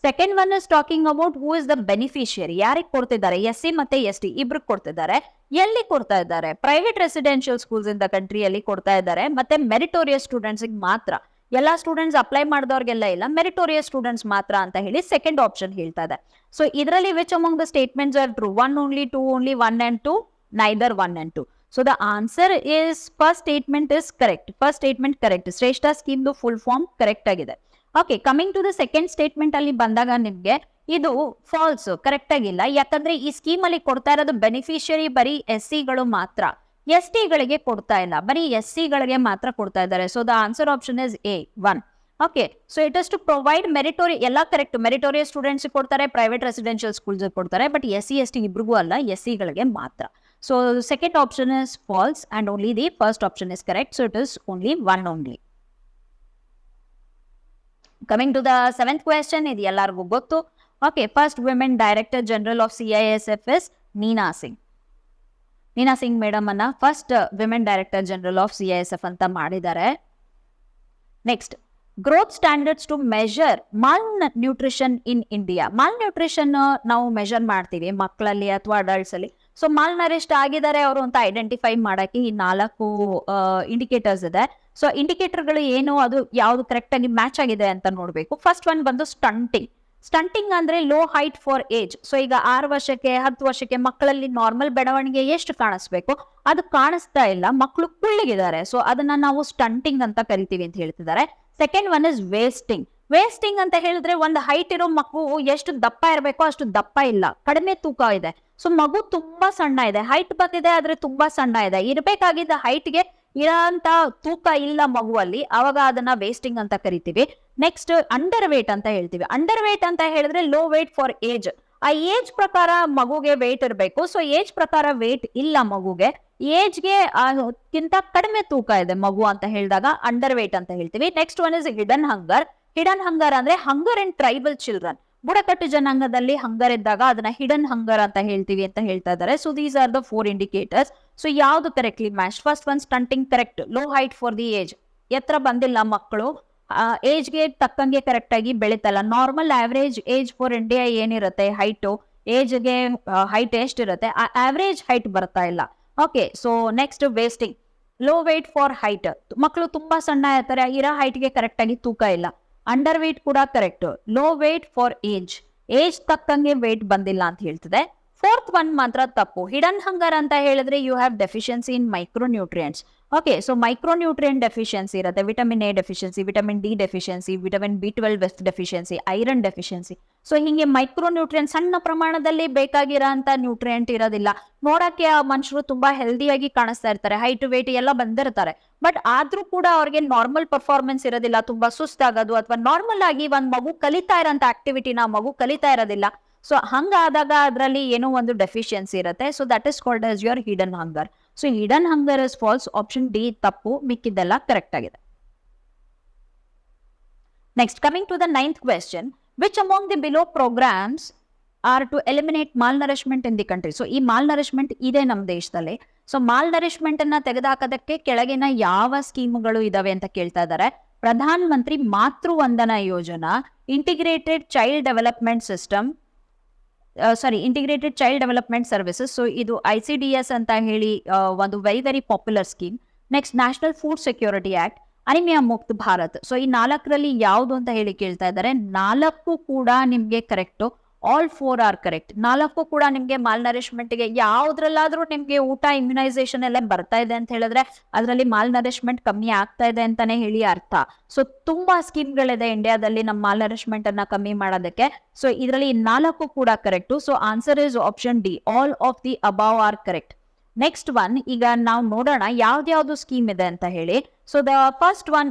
Second one is talking about who is the beneficiary ಯಾರಿಗೆ ಕೊಡ್ತಿದ್ದಾರೆ? S C ಮತ್ತೆ S T ಇಬ್ರು ಕೊಡ್ತಿದ್ದಾರೆ. ಎಲ್ಲಿ ಕೊಡ್ತಾ ಇದ್ದಾರೆ? Private residential schools ಇಂದ ಕಂಟ್ರಿಯಲ್ಲಿ ಕೊಡ್ತಾ ಇದ್ದಾರೆ. ಮತ್ತೆ ಮೆರಿಟೋರಿಯಸ್ ಸ್ಟೂಡೆಂಟ್ಸ್ ಮಾತ್ರ. ಎಲ್ಲಾ ಸ್ಟೂಡೆಂಟ್ಸ್ ಅಪ್ಲೈ ಮಾಡಿದವ್ರಿಗೆಲ್ಲ ಇಲ್ಲ. ಮೆರಿಟೋರಿಯಸ್ ಸ್ಟೂಡೆಂಟ್ಸ್ ಮಾತ್ರ ಅಂತ ಹೇಳಿ ಸೆಕೆಂಡ್ ಆಪ್ಷನ್ ಹೇಳ್ತಾ ಇದೆ. ಸೊ ಇದರಲ್ಲಿ which among the statements are true one only two only one and two neither one and two so the answer is first statement is correct first statement correct Shreshtha ಸ್ಕೀಮ್ದು full form correct ಆಗಿದೆ. Okay coming to the second statement ಅಲ್ಲಿ ಬಂದಾಗ ನಿಮ್ಗೆ ಇದು falls correct ಆಗಿಲ್ಲ. ಯಾಕಂದ್ರೆ ಈ scheme ಅಲ್ಲಿ ಕೊಡ್ತಾ ಇರೋದು ಬೆನಿಫಿಷಿಯರಿ ಬರೀ ಎಸ್ ಸಿಗಳು ಮಾತ್ರ. ಎಸ್ ಟಿಗಳಿಗೆ ಕೊಡ್ತಾ ಇಲ್ಲ. ಬರೀ ಎಸ್ ಸಿಗಳಿಗೆ ಮಾತ್ರ ಕೊಡ್ತಾ ಇದ್ದಾರೆ. So the answer option is A one okay so it is to provide ಮೆರಿಟೋರಿ ಎಲ್ಲ ಕರೆಕ್ಟ್ ಮೆರಿಟೋರಿಯಸ್ ಸ್ಟೂಡೆಂಟ್ಸ್ ಕೊಡ್ತಾರೆ ಪ್ರೈವೇಟ್ ರೆಸಿಡೆನ್ಷಿಯಲ್ ಸ್ಕೂಲ್ಸ್ ಕೊಡ್ತಾರೆ but S C S T ಇಬ್ರಿಗೂ ಅಲ್ಲ ಎಸ್ ಸಿಗಳಿಗೆ ಮಾತ್ರ. So second option is false and only the first option is correct so it is only one only coming to the seventh question ಇದು ಎಲ್ಲರಿಗೂ ಗೊತ್ತು okay first women director general of C I S F S Nina Singh Nina Singh madam ಅನ್ನ first women director general of C I S F ಅಂತ ಮಾಡಿದ್ದಾರೆ. Next growth standards to measure malnutrition in India malnutrition ನಾವು measure ಮಾಡ್ತೀವಿ ಮಕ್ಕಳಲ್ಲಿ ಅಥವಾ adults ಅಲ್ಲಿ. So mall ನರಿಷ್ಟ್ ಆಗಿದ್ದಾರೆ ಅವರು ಅಂತ ಐಡೆಂಟಿಫೈ ಮಾಡಕ್ಕೆ ಈ ನಾಲ್ಕು ಇಂಡಿಕೇಟರ್ಸ್ ಇದೆ. ಸೊ ಇಂಡಿಕೇಟರ್ಗಳು ಏನು, ಅದು ಯಾವ್ದು ಕರೆಕ್ಟ್ ಆಗಿ ಮ್ಯಾಚ್ ಆಗಿದೆ ಅಂತ ನೋಡಬೇಕು. ಫಸ್ಟ್ ಒನ್ ಬಂದು ಸ್ಟಂಟಿಂಗ್ ಸ್ಟಂಟಿಂಗ್ ಅಂದ್ರೆ low height for age so ಈಗ ಆರು ವರ್ಷಕ್ಕೆ, ಹತ್ತು ವರ್ಷಕ್ಕೆ ಮಕ್ಕಳಲ್ಲಿ ನಾರ್ಮಲ್ ಬೆಳವಣಿಗೆ ಎಷ್ಟು ಕಾಣಿಸ್ಬೇಕು? ಅದು ಕಾಣಿಸ್ತಾ ಇಲ್ಲ. ಮಕ್ಕಳು ಕುಳ್ಳಿಗಿದ್ದಾರೆ. ಸೊ ಅದನ್ನ ನಾವು ಸ್ಟಂಟಿಂಗ್ ಅಂತ ಕರಿತೀವಿ ಅಂತ ಹೇಳ್ತಿದ್ದಾರೆ. Second one is wasting wasting ಅಂತ ಹೇಳಿದ್ರೆ ಒಂದು ಹೈಟ್ ಇರೋ ಮಗು ಎಷ್ಟು ದಪ್ಪ ಇರಬೇಕೋ ಅಷ್ಟು ದಪ್ಪ ಇಲ್ಲ. ಕಡಿಮೆ ತೂಕ ಇದೆ. ಸೊ ಮಗು ತುಂಬಾ ಸಣ್ಣ ಇದೆ. ಹೈಟ್ ಬಂದಿದೆ ಆದ್ರೆ ತುಂಬಾ ಸಣ್ಣ ಇದೆ. ಇರಬೇಕಾಗಿದ್ದ ಹೈಟ್ಗೆ ಇರಂತ ತೂಕ ಇಲ್ಲ ಮಗುವಲ್ಲಿ. ಅವಾಗ ಅದನ್ನ ವೇಸ್ಟಿಂಗ್ ಅಂತ ಕರಿತೀವಿ. ನೆಕ್ಸ್ಟ್ ಅಂಡರ್ ವೇಟ್ ಅಂತ ಹೇಳ್ತೀವಿ. ಅಂಡರ್ ವೇಟ್ ಅಂತ ಹೇಳಿದ್ರೆ ಲೋ ವೇಟ್ ಫಾರ್ ಏಜ್ ಆ ಏಜ್ ಪ್ರಕಾರ ಮಗುಗೆ ವೇಟ್ ಇರಬೇಕು. ಸೊ ಏಜ್ ಪ್ರಕಾರ ವೇಟ್ ಇಲ್ಲ ಮಗುಗೆ. ಏಜ್ಗೆ ಕಿಂತ ಕಡಿಮೆ ತೂಕ ಇದೆ ಮಗು ಅಂತ ಹೇಳಿದಾಗ ಅಂಡರ್ ವೇಟ್ ಅಂತ ಹೇಳ್ತೀವಿ. Next one is hidden hunger hidden hunger ಅಂದ್ರೆ ಹಂಗರ್ ಅಂಡ್ ಟ್ರೈಬಲ್ ಚಿಲ್ಡ್ರನ್ ಬುಡಕಟ್ಟು ಜನಾಂಗದಲ್ಲಿ ಹಂಗರ್ ಇದ್ದಾಗ ಅದನ್ನ ಹಿಡನ್ ಹಂಗರ್ ಅಂತ ಹೇಳ್ತೀವಿ ಅಂತ ಹೇಳ್ತಾ ಇದ್ದಾರೆ. So these are the four indicators so ಯಾವ್ದು correctly match first one stunting correct low height for the age ಎತ್ತರ ಬಂದಿಲ್ಲ ಮಕ್ಕಳು. ಏಜ್ಗೆ ತಕ್ಕಂಗೆ ಕರೆಕ್ಟ್ ಆಗಿ ಬೆಳೀತಲ್ಲ. Normal average age for India ಏನಿರುತ್ತೆ? ಹೈಟು ಏಜ್ಗೆ ಹೈಟ್ ಎಷ್ಟಿರುತ್ತೆ? ಆ ಆವರೇಜ್ ಹೈಟ್ ಬರ್ತಾ ಇಲ್ಲ. Okay so next wasting low weight for height ಮಕ್ಕಳು ತುಂಬಾ ಸಣ್ಣ ಇರ್ತಾರೆ. ಇರೋ ಹೈಟ್ಗೆ ಕರೆಕ್ಟ್ ಆಗಿ ತೂಕ ಇಲ್ಲ. ಅಂಡರ್ ವೇಟ್ ಕೂಡ correct low weight for age age ತಕ್ಕಂಗೆ ವೇಟ್ ಬಂದಿಲ್ಲ ಅಂತ ಹೇಳ್ತದೆ. ಫೋರ್ತ್ ಒನ್ ಮಾತ್ರ ತಪ್ಪು. ಹಿಡನ್ ಹಂಗರ್ ಅಂತ ಹೇಳಿದ್ರೆ you have deficiency in micronutrients okay so micronutrient deficiency ಇರುತ್ತೆ vitamin A deficiency vitamin D deficiency vitamin B twelve deficiency iron deficiency so ಹಿಂಗೆ ಮೈಕ್ರೋ ನ್ಯೂಟ್ರಿಯೆಂಟ್ ಸಣ್ಣ ಪ್ರಮಾಣದಲ್ಲಿ ಬೇಕಾಗಿರೋ ಅಂತ ನ್ಯೂಟ್ರಿಯೆಂಟ್ ಇರೋದಿಲ್ಲ. ನೋಡಕ್ಕೆ ಆ ಮನುಷ್ಯರು ತುಂಬಾ ಹೆಲ್ದಿಯಾಗಿ ಕಾಣಿಸ್ತಾ ಇರ್ತಾರೆ ಹೈಟ್ ವೇಟ್ ಎಲ್ಲ ಬಂದಿರ್ತಾರೆ. ಬಟ್ ಆದ್ರೂ ಕೂಡ ಅವ್ರಿಗೆ ನಾರ್ಮಲ್ ಪರ್ಫಾರ್ಮೆನ್ಸ್ ಇರೋದಿಲ್ಲ, ತುಂಬಾ ಸುಸ್ತಾಗೋದು ಅಥವಾ ನಾರ್ಮಲ್ ಆಗಿ ಒಂದ್ ಮಗು ಕಲಿತಾ ಇರೋಂಥ ಆಕ್ಟಿವಿಟಿನ ಮಗು ಕಲಿತಾ ಇರೋದಿಲ್ಲ. ಸೊ ಹಂಗಾದಾಗ ಅದರಲ್ಲಿ ಏನೋ ಒಂದು ಡೆಫಿಷಿಯನ್ಸಿ ಇರುತ್ತೆ. So that is called as your hidden hunger so hidden hunger is false option D ತಪ್ಪು, ಮಿಕ್ಕಿದ್ದೆಲ್ಲ ಕರೆಕ್ಟ್ ಆಗಿದೆ. Next coming to the ninth question which among the below programs are to eliminate malnourishment in the country so ಈ malnourishment ಇದೆ ನಮ್ಮ ದೇಶದಲ್ಲಿ. So mall nourishment ಅನ್ನ ತೆಗೆದುಹಾಕೋದಕ್ಕೆ ಕೆಳಗಿನ ಯಾವ ಸ್ಕೀಮ್ಗಳು ಇದಾವೆ ಅಂತ ಕೇಳ್ತಾ ಇದ್ದಾರೆ ಪ್ರಧಾನ Mantri Matru Vandana Yojana integrated child development system sorry integrated child development services so ಇದು ಐ ಸಿ ಡಿ ಎಸ್ ಅಂತ ಹೇಳಿ ಒಂದು very very popular scheme next national food security act anaemia Mukt Bharat. So ಈ ನಾಲ್ಕರಲ್ಲಿ ಯಾವುದು ಅಂತ ಹೇಳಿ ಕೇಳ್ತಾ ಇದ್ದಾರೆ. ನಾಲ್ಕು ಕೂಡ ನಿಮ್ಗೆ correct all four are correct ನಾಲ್ಕು ಕೂಡ ನಿಮ್ಗೆ ಮಾಲ್ ನರಿಶ್ಮೆಂಟ್ಗೆ ಯಾವ್ದ್ರಲ್ಲಾದ್ರೂ ನಿಮ್ಗೆ ಊಟ ಇಮ್ಯುನೈಸೇಷನ್ ಎಲ್ಲ ಬರ್ತಾ ಇದೆ ಅಂತ ಹೇಳಿದ್ರೆ ಅದರಲ್ಲಿ ಮಾಲ್ ನರಿಶ್ಮೆಂಟ್ ಕಮ್ಮಿ ಆಗ್ತಾ ಇದೆ ಅಂತಾನೆ ಹೇಳಿ ಅರ್ಥ. ಸೊ ತುಂಬಾ ಸ್ಕೀಮ್ಗಳಿದೆ ಇಂಡಿಯಾದಲ್ಲಿ ನಮ್ಮ ಮಾಲ್ ನರಿಶ್ಮೆಂಟ್ ಅನ್ನ ಕಮ್ಮಿ ಮಾಡೋದಕ್ಕೆ. ಸೊ ಇದರಲ್ಲಿ ನಾಲ್ಕು ಕೂಡ correct so answer is option D all of the above are correct next one ಈಗ ನಾವು ನೋಡೋಣ ಯಾವ್ದ್ಯಾವ್ದು ಸ್ಕೀಮ್ ಇದೆ ಅಂತ ಹೇಳಿ. So the first one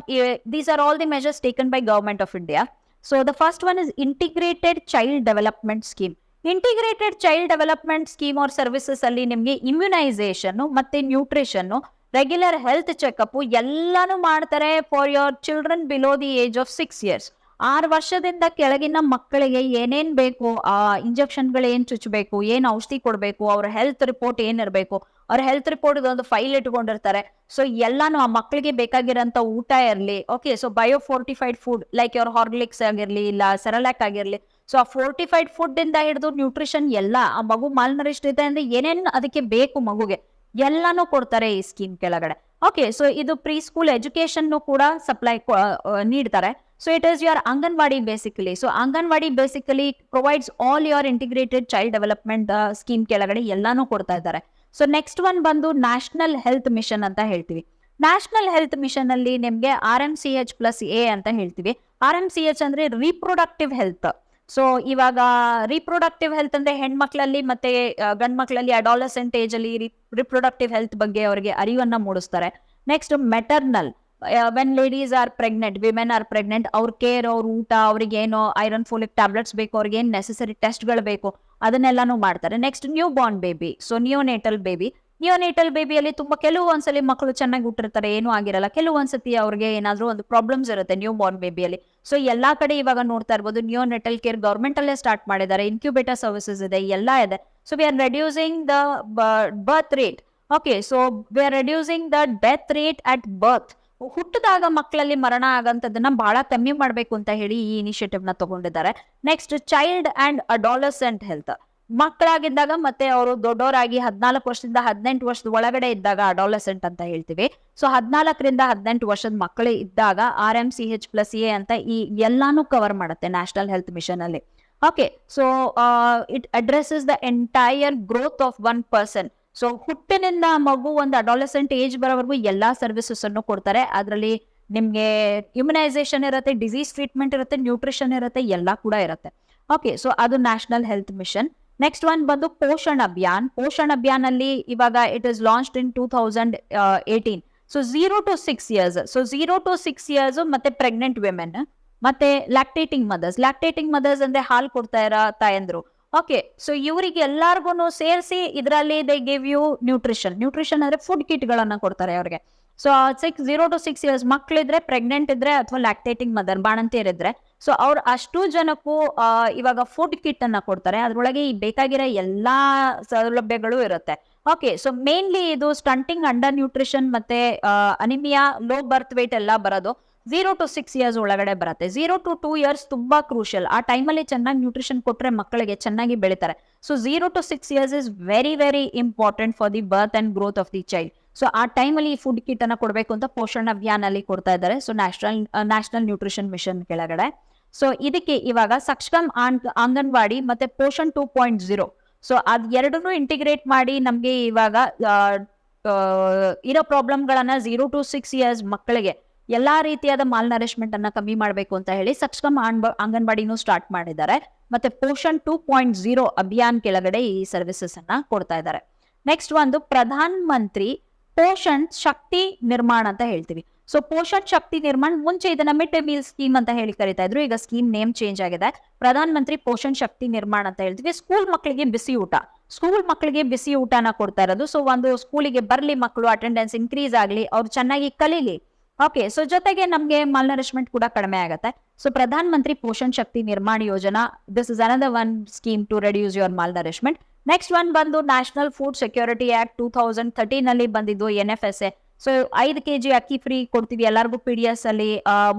these are all the measures taken by government of India so the first one is integrated child development scheme integrated child development scheme or services ಅಲ್ಲಿ ನಿಮಗೆ immunisation ಮತ್ತೆ nutrition regular health checkup ಎಲ್ಲಾನು ಮಾಡ್ತಾರೆ for your children below the age of six years ಆರು ವರ್ಷದಿಂದ ಕೆಳಗಿನ ಮಕ್ಕಳಿಗೆ ಏನೇನ್ ಬೇಕು, ಆ ಇಂಜೆಕ್ಷನ್ಗಳು ಏನ್ ಚುಚ್ಚಬೇಕು ಏನ್ ಔಷಧಿ ಕೊಡಬೇಕು, ಅವ್ರ ಹೆಲ್ತ್ ರಿಪೋರ್ಟ್ ಏನಿರ್ಬೇಕು ಅವ್ರ ಹೆಲ್ತ್ ರಿಪೋರ್ಟ್ ಒಂದು ಫೈಲ್ ಇಟ್ಕೊಂಡಿರ್ತಾರೆ. ಸೊ ಎಲ್ಲಾನು ಆ ಮಕ್ಕಳಿಗೆ ಬೇಕಾಗಿರೋಂಥ ಊಟ ಇರಲಿ okay so biofortified food like ಅವ್ರ ಹಾರ್ಲಿಕ್ಸ್ ಆಗಿರ್ಲಿ, ಇಲ್ಲ ಸೆರಲಾಕ್ ಆಗಿರ್ಲಿ ಸೊ ಆ ಫೋರ್ಟಿಫೈಡ್ ಫುಡ್ ಇಂದ ಹಿಡಿದು ನ್ಯೂಟ್ರಿಷನ್ ಎಲ್ಲ, ಆ ಮಗು ಮಾಲ್ನರಿಸ್ಟ್ ಇದೆ ಅಂದ್ರೆ ಏನೇನ್ ಅದಕ್ಕೆ ಬೇಕು ಮಗುಗೆ, ಎಲ್ಲಾನು ಕೊಡ್ತಾರೆ ಈ ಸ್ಕೀಮ್ ಕೆಳಗಡೆ. ಓಕೆ ಸೊ ಇದು ಪ್ರೀ ಸ್ಕೂಲ್ ಎಜುಕೇಶನ್ ಕೂಡ ಸಪ್ಲೈ ನೀಡ್ತಾರೆ. So it is Anganwadi Anganwadi basically so Anganwadi basically provides all integrated child child development scheme ಕೆಳಗಡೆ ಎಲ್ಲಾನು ಕೊಡ್ತಾ ಇದ್ದಾರೆ ಸೊ ನೆಕ್ಸ್ಟ್ ಒನ್ ಬಂದು ನ್ಯಾಷನಲ್ ಹೆಲ್ತ್ ಮಿಷನ್ ಅಂತ ಹೇಳ್ತೀವಿ ನ್ಯಾಷನಲ್ ಹೆಲ್ತ್ ಮಿಷನ್ ಅಲ್ಲಿ ನಿಮ್ಗೆ R M C H plus A ಅಂತ ಹೇಳ್ತೀವಿ ಆರ್ ಎಂ ಸಿ ಎಚ್ ಅಂದ್ರೆ ರೀಪ್ರೊಡಕ್ಟಿವ್ ಹೆಲ್ತ್ ಸೊ ಇವಾಗ ರೀಪ್ರೊಡಕ್ಟಿವ್ ಹೆಲ್ತ್ ಅಂದ್ರೆ ಹೆಣ್ಮಕ್ಳಲ್ಲಿ ಮತ್ತೆ ಗಂಡ್ ಮಕ್ಳಲ್ಲಿ ಅಡಾಲಸೆಂಟ್ ಏಜ್ ಅಲ್ಲಿ ರಿಪ್ರೊಡಕ್ಟಿವ್ ಹೆಲ್ತ್ ಬಗ್ಗೆ ಅವರಿಗೆ ಅರಿವನ್ನ ಮೂಡಿಸ್ತಾರೆ. Next maternal when ladies are pregnant women are pregnant ಅವ್ರ ಕೇರ್ ಅವ್ರ ಊಟ, ಅವ್ರಿಗೆ ಐರನ್ ಫೋಲಿಕ್ ಟ್ಯಾಬ್ಲೆಟ್ಸ್ ಬೇಕು, ಅವ್ರಿಗೆ ಏನು ನೆಸೆಸರಿ ಟೆಸ್ಟ್ಗಳು ಬೇಕು, ಅದನ್ನೆಲ್ಲಾನು ಮಾಡ್ತಾರೆ. Next newborn baby so neonatal baby neonatal ಬೇಬಿಯಲ್ಲಿ ತುಂಬಾ ಕೆಲವು ಒಂದ್ಸಲಿ ಮಕ್ಕಳು ಚೆನ್ನಾಗಿ ಹುಟ್ಟಿರ್ತಾರೆ, ಏನೂ ಆಗಿರಲ್ಲ. ಕೆಲವು ಒಂದ್ಸತಿ ಅವ್ರಿಗೆ ಏನಾದರೂ ಒಂದು ಪ್ರಾಬ್ಲಮ್ಸ್ ಇರುತ್ತೆ ನ್ಯೂ ಬಾರ್ನ್ ಬೇಬಿಯಲ್ಲಿ ಸೊ ಎಲ್ಲಾ ಕಡೆ ಇವಾಗ ನೋಡ್ತಾ ಇರ್ಬೋದು ನ್ಯೂ ನೆಟಲ್ ಕೇರ್ ಗೌರ್ಮೆಂಟ್ ಅಲ್ಲೇ ಸ್ಟಾರ್ಟ್ ಮಾಡಿದ್ದಾರೆ ಇನ್ಕ್ಯುಬೇಟರ್ ಸರ್ವಿಸಸ್ ಇದೆ, ಎಲ್ಲ ಇದೆ. So we are reducing the birth rate okay so we are reducing the death rate at birth ಹುಟ್ಟಿದಾಗ ಮಕ್ಕಳಲ್ಲಿ ಮರಣ ಆಗಂತದನ್ನ ಬಹಳ ಕಮ್ಮಿ ಮಾಡಬೇಕು ಅಂತ ಹೇಳಿ ಈ ಇನಿಷಿಯೇಟಿವ್ನ ತಗೊಂಡಿದ್ದಾರೆ. Next child and adolescent health ಮಕ್ಕಳಾಗಿದ್ದಾಗ ಮತ್ತೆ ಅವರು ದೊಡ್ಡವರಾಗಿ ಹದಿನಾಲ್ಕು ವರ್ಷದಿಂದ ಹದಿನೆಂಟು ವರ್ಷದ ಒಳಗಡೆ ಇದ್ದಾಗ ಅಡಾಲಸೆಂಟ್ ಅಂತ ಹೇಳ್ತೀವಿ. ಸೊ ಹದಿನಾಲ್ಕರಿಂದ ಹದಿನೆಂಟು ವರ್ಷದ ಮಕ್ಕಳು ಇದ್ದಾಗ R M C H plus A ಅಂತ ಈ ಎಲ್ಲಾನು ಕವರ್ ಮಾಡುತ್ತೆ ನ್ಯಾಷನಲ್ ಹೆಲ್ತ್ ಮಿಷನ್ ಅಲ್ಲಿ. Okay so it addresses the entire growth of one person so ಹುಟ್ಟಿನಿಂದ ಮಗು ಒಂದು ಅಡಾಲಸೆಂಟ್ ಏಜ್ ಬರೋವರೆಗೂ ಎಲ್ಲಾ ಸರ್ವಿಸಸ್ ಅನ್ನು ಕೊಡ್ತಾರೆ. ಅದರಲ್ಲಿ ನಿಮ್ಗೆ ಇಮ್ಯುನೈಸೇಷನ್ ಇರುತ್ತೆ ಡಿಸೀಸ್ ಟ್ರೀಟ್ಮೆಂಟ್ ಇರುತ್ತೆ ನ್ಯೂಟ್ರಿಷನ್ ಇರುತ್ತೆ, ಎಲ್ಲ ಕೂಡ ಇರುತ್ತೆ. ಓಕೆ ಸೊ ಅದು national health mission next one ಬಂದು ಪೋಷಣ್ ಅಭಿಯಾನ್. ಪೋಷಣ್ ಅಭಿಯಾನ್ ಅಲ್ಲಿ ಇವಾಗ it is launched in two thousand eighteen so zero to six years so zero to six years ಮತ್ತೆ ಪ್ರೆಗ್ನೆಂಟ್ ವಿಮೆನ್ ಮತ್ತೆ ಲ್ಯಾಕ್ಟೇಟಿಂಗ್ ಮದರ್ಸ್ ಲ್ಯಾಕ್ಟೇಟಿಂಗ್ ಮದರ್ಸ್ ಅಂದ್ರೆ ಹಾಲು ಕೊಡ್ತಾ ಇರೋ ತಾಯಂದ್ರು. ಓಕೆ ಸೊ ಇವರಿಗೆ ಎಲ್ಲಾರ್ಗು ಸೇರಿಸಿ ಇದರಲ್ಲಿ they give you nutrition nutrition ಅಂದ್ರೆ ಫುಡ್ ಕಿಟ್ ಗಳನ್ನ ಕೊಡ್ತಾರೆ ಅವ್ರಿಗೆ. So six zero to six years ಮಕ್ಳಿದ್ರೆ pregnant ಇದ್ರೆ ಅಥವಾ ಲ್ಯಾಕ್ಟೇಟಿಂಗ್ ಮದರ್ ಬಾಣಂತಿಯರಿದ್ರೆ ಸೊ ಅವ್ರು ಅಷ್ಟು ಜನಕ್ಕೂ ಇವಾಗ ಫುಡ್ ಕಿಟ್ ಅನ್ನ ಕೊಡ್ತಾರೆ. ಅದ್ರೊಳಗೆ ಈ ಬೇಕಾಗಿರೋ ಎಲ್ಲಾ ಸೌಲಭ್ಯಗಳು ಇರುತ್ತೆ. ಓಕೆ ಸೊ ಮೇನ್ಲಿ ಇದು ಸ್ಟಂಟಿಂಗ್ ಅಂಡರ್ ನ್ಯೂಟ್ರಿಷನ್ ಮತ್ತೆ ಅನಿಮಿಯಾ ಲೋ ಬರ್ತ್ ವೇಟ್ ಎಲ್ಲ ಬರೋದು. ಝೀರೋ ಟು ಸಿಕ್ಸ್ ಇಯರ್ಸ್ ಒಳಗಡೆ ಬರುತ್ತೆ. ಝೀರೋ ಟು ಟೂ ಇಯರ್ಸ್ ತುಂಬಾ ಕ್ರೂಷಿಯಲ್ ಆ ಟೈಮಲ್ಲಿ ಚೆನ್ನಾಗಿ ನ್ಯೂಟ್ರಿಷನ್ ಕೊಟ್ಟರೆ ಮಕ್ಕಳಿಗೆ ಚೆನ್ನಾಗಿ ಬೆಳಿತಾರೆ. So zero to six years is very very important for the birth and growth of the child so ಆ ಟೈಮಲ್ಲಿ ಈ ಫುಡ್ ಕಿಟ್ ಅನ್ನ ಕೊಡಬೇಕು ಅಂತ ಪೋಷಣ ಅಭಿಯಾನ ಅಲ್ಲಿ ಕೊಡ್ತಾ ಇದ್ದಾರೆ. So national national nutrition mission ಕೆಳಗಡೆ. ಸೊ ಇದಕ್ಕೆ ಇವಾಗ ಸಕ್ಷಮ್ ಅಂಗನವಾಡಿ ಮತ್ತೆ Poshan two point zero so ಅದ್ ಎರಡನ್ನೂ ಇಂಟಿಗ್ರೇಟ್ ಮಾಡಿ ನಮ್ಗೆ ಇವಾಗ ಇರೋ ಪ್ರಾಬ್ಲಮ್ಗಳನ್ನ ಝೀರೋ ಟು ಸಿಕ್ಸ್ ಇಯರ್ಸ್ ಮಕ್ಕಳಿಗೆ ಎಲ್ಲಾ ರೀತಿಯಾದ ಮಾಲ್ ನರಿಶ್ಮೆಂಟ್ ಅನ್ನ ಕಮ್ಮಿ ಮಾಡಬೇಕು ಅಂತ ಹೇಳಿ ಸಕ್ಸ್ಕಮ್ ಅಂಗನವಾಡಿನೂ ಸ್ಟಾರ್ಟ್ ಮಾಡಿದ್ದಾರೆ. ಮತ್ತೆ Poshan two point zero Abhiyan ಕೆಳಗಡೆ ಈ ಸರ್ವಿಸಸ್ ಅನ್ನ ಕೊಡ್ತಾ ಇದ್ದಾರೆ. ನೆಕ್ಸ್ಟ್ ಒಂದು ಪ್ರಧಾನ್ ಮಂತ್ರಿ ಪೋಷಣ್ ಶಕ್ತಿ ನಿರ್ಮಾಣ ಅಂತ ಹೇಳ್ತೀವಿ. ಸೊ ಪೋಷಣ್ ಶಕ್ತಿ ನಿರ್ಮಾಣ ಮುಂಚೆ ಇದನ್ನ ಮಿಡ್ ಡೇ ಮೀಲ್ ಸ್ಕೀಮ್ ಅಂತ ಹೇಳಿ ಕರಿತಾ ಇದ್ರು. ಈಗ ಸ್ಕೀಮ್ ನೇಮ್ ಚೇಂಜ್ ಆಗಿದೆ. ಪ್ರಧಾನ ಮಂತ್ರಿ ಪೋಷಣ್ ಶಕ್ತಿ ನಿರ್ಮಾಣ ಅಂತ ಹೇಳ್ತೀವಿ. ಸ್ಕೂಲ್ ಮಕ್ಕಳಿಗೆ ಬಿಸಿ ಊಟ. ಸ್ಕೂಲ್ ಮಕ್ಕಳಿಗೆ ಬಿಸಿ ಊಟನ ಕೊಡ್ತಾ ಇರೋದು. ಸೊ ಒಂದು ಸ್ಕೂಲಿಗೆ ಬರ್ಲಿ ಮಕ್ಕಳು ಅಟೆಂಡೆನ್ಸ್ ಇನ್ಕ್ರೀಸ್ ಆಗಲಿ, ಅವ್ರು ಚೆನ್ನಾಗಿ ಕಲೀಲಿ. ಓಕೆ ಸೊ ಜೊತೆಗೆ ನಮ್ಗೆ ಮಾಲ್ನರಿಶ್ಮೆಂಟ್ ಕೂಡ ಕಡಿಮೆ ಆಗುತ್ತೆ. So Pradhan Mantri Poshan Shakti Nirman Yojana this is another one scheme to reduce your malnourishment next one ಬಂದು national food security act two thousand thirteen ಅಲ್ಲಿ ಬಂದಿದ್ದು N F S A so ಐದು ಕೆ ಜಿ ಅಕ್ಕಿ ಫ್ರೀ ಕೊಡ್ತೀವಿ ಎಲ್ಲರಿಗೂ P D S ಅಲ್ಲಿ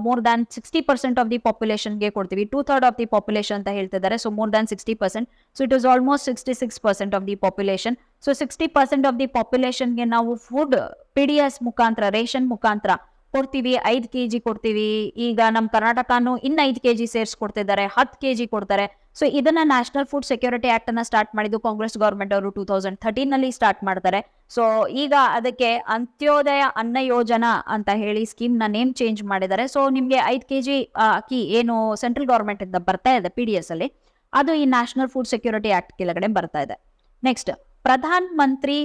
more than sixty percent of the ಪಾಪ್ಯುಲೇಷನ್ಗೆ ಕೊಡ್ತೀವಿ. Two third of the population ಅಂತ ಹೇಳ್ತಿದ್ದಾರೆ so more than sixty percent so it is almost sixty six percent of the population so sixty percent of the ಪಾಪ್ಯುಲೇಷನ್ಗೆ ನಾವು food P D S ಮುಖಾಂತರ, ration ಮುಖಾಂತರ ಕೊಡ್ತೀವಿ, ಐದು K G ಕೊಡ್ತೀವಿ. ಈಗ ನಮ್ಮ ಕರ್ನಾಟಕನು ಇನ್ನ ಐದು ಕೆ ಜಿ ಸೇರಿಸ್ಕೊಡ್ತಿದ್ದಾರೆ, ಹತ್ತು ಕೆ ಜಿ ಕೊಡ್ತಾರೆ. ಸೊ ಇದನ್ನ ನ್ಯಾಷನಲ್ ಫುಡ್ ಸೆಕ್ಯೂರಿಟಿ ಆಕ್ಟ್ ಅನ್ನ ಸ್ಟಾರ್ಟ್ ಮಾಡಿದ್ದು ಕಾಂಗ್ರೆಸ್ ಗವರ್ಮೆಂಟ್ ಅವರು ಟೂ ತೌಸಂಡ್ ಥರ್ಟೀನ್ನಲ್ಲಿ ಸ್ಟಾರ್ಟ್ ಮಾಡ್ತಾರೆ. ಸೊ ಈಗ ಅದಕ್ಕೆ ಅಂತ್ಯೋದಯ ಅನ್ನ ಯೋಜನಾ ಅಂತ ಹೇಳಿ ಸ್ಕೀಮ್ನ ನೇಮ್ ಚೇಂಜ್ ಮಾಡಿದ್ದಾರೆ. ಸೊ ನಿಮ್ಗೆ ಐದು ಕೆ ಜಿ ಅಕ್ಕಿ ಏನು ಸೆಂಟ್ರಲ್ ಗವರ್ಮೆಂಟ್ ಇಂದ ಬರ್ತಾ ಇದೆ ಪಿ ಡಿ ಎಸ್ ಅಲ್ಲಿ, ಅದು ಈ ನ್ಯಾಷನಲ್ ಫುಡ್ ಸೆಕ್ಯೂರಿಟಿ ಆಕ್ಟ್ ಕೆಳಗಡೆ ಬರ್ತಾ ಇದೆ. ನೆಕ್ಸ್ಟ್ ಪ್ರಧಾನ್ ಮಂತ್ರಿ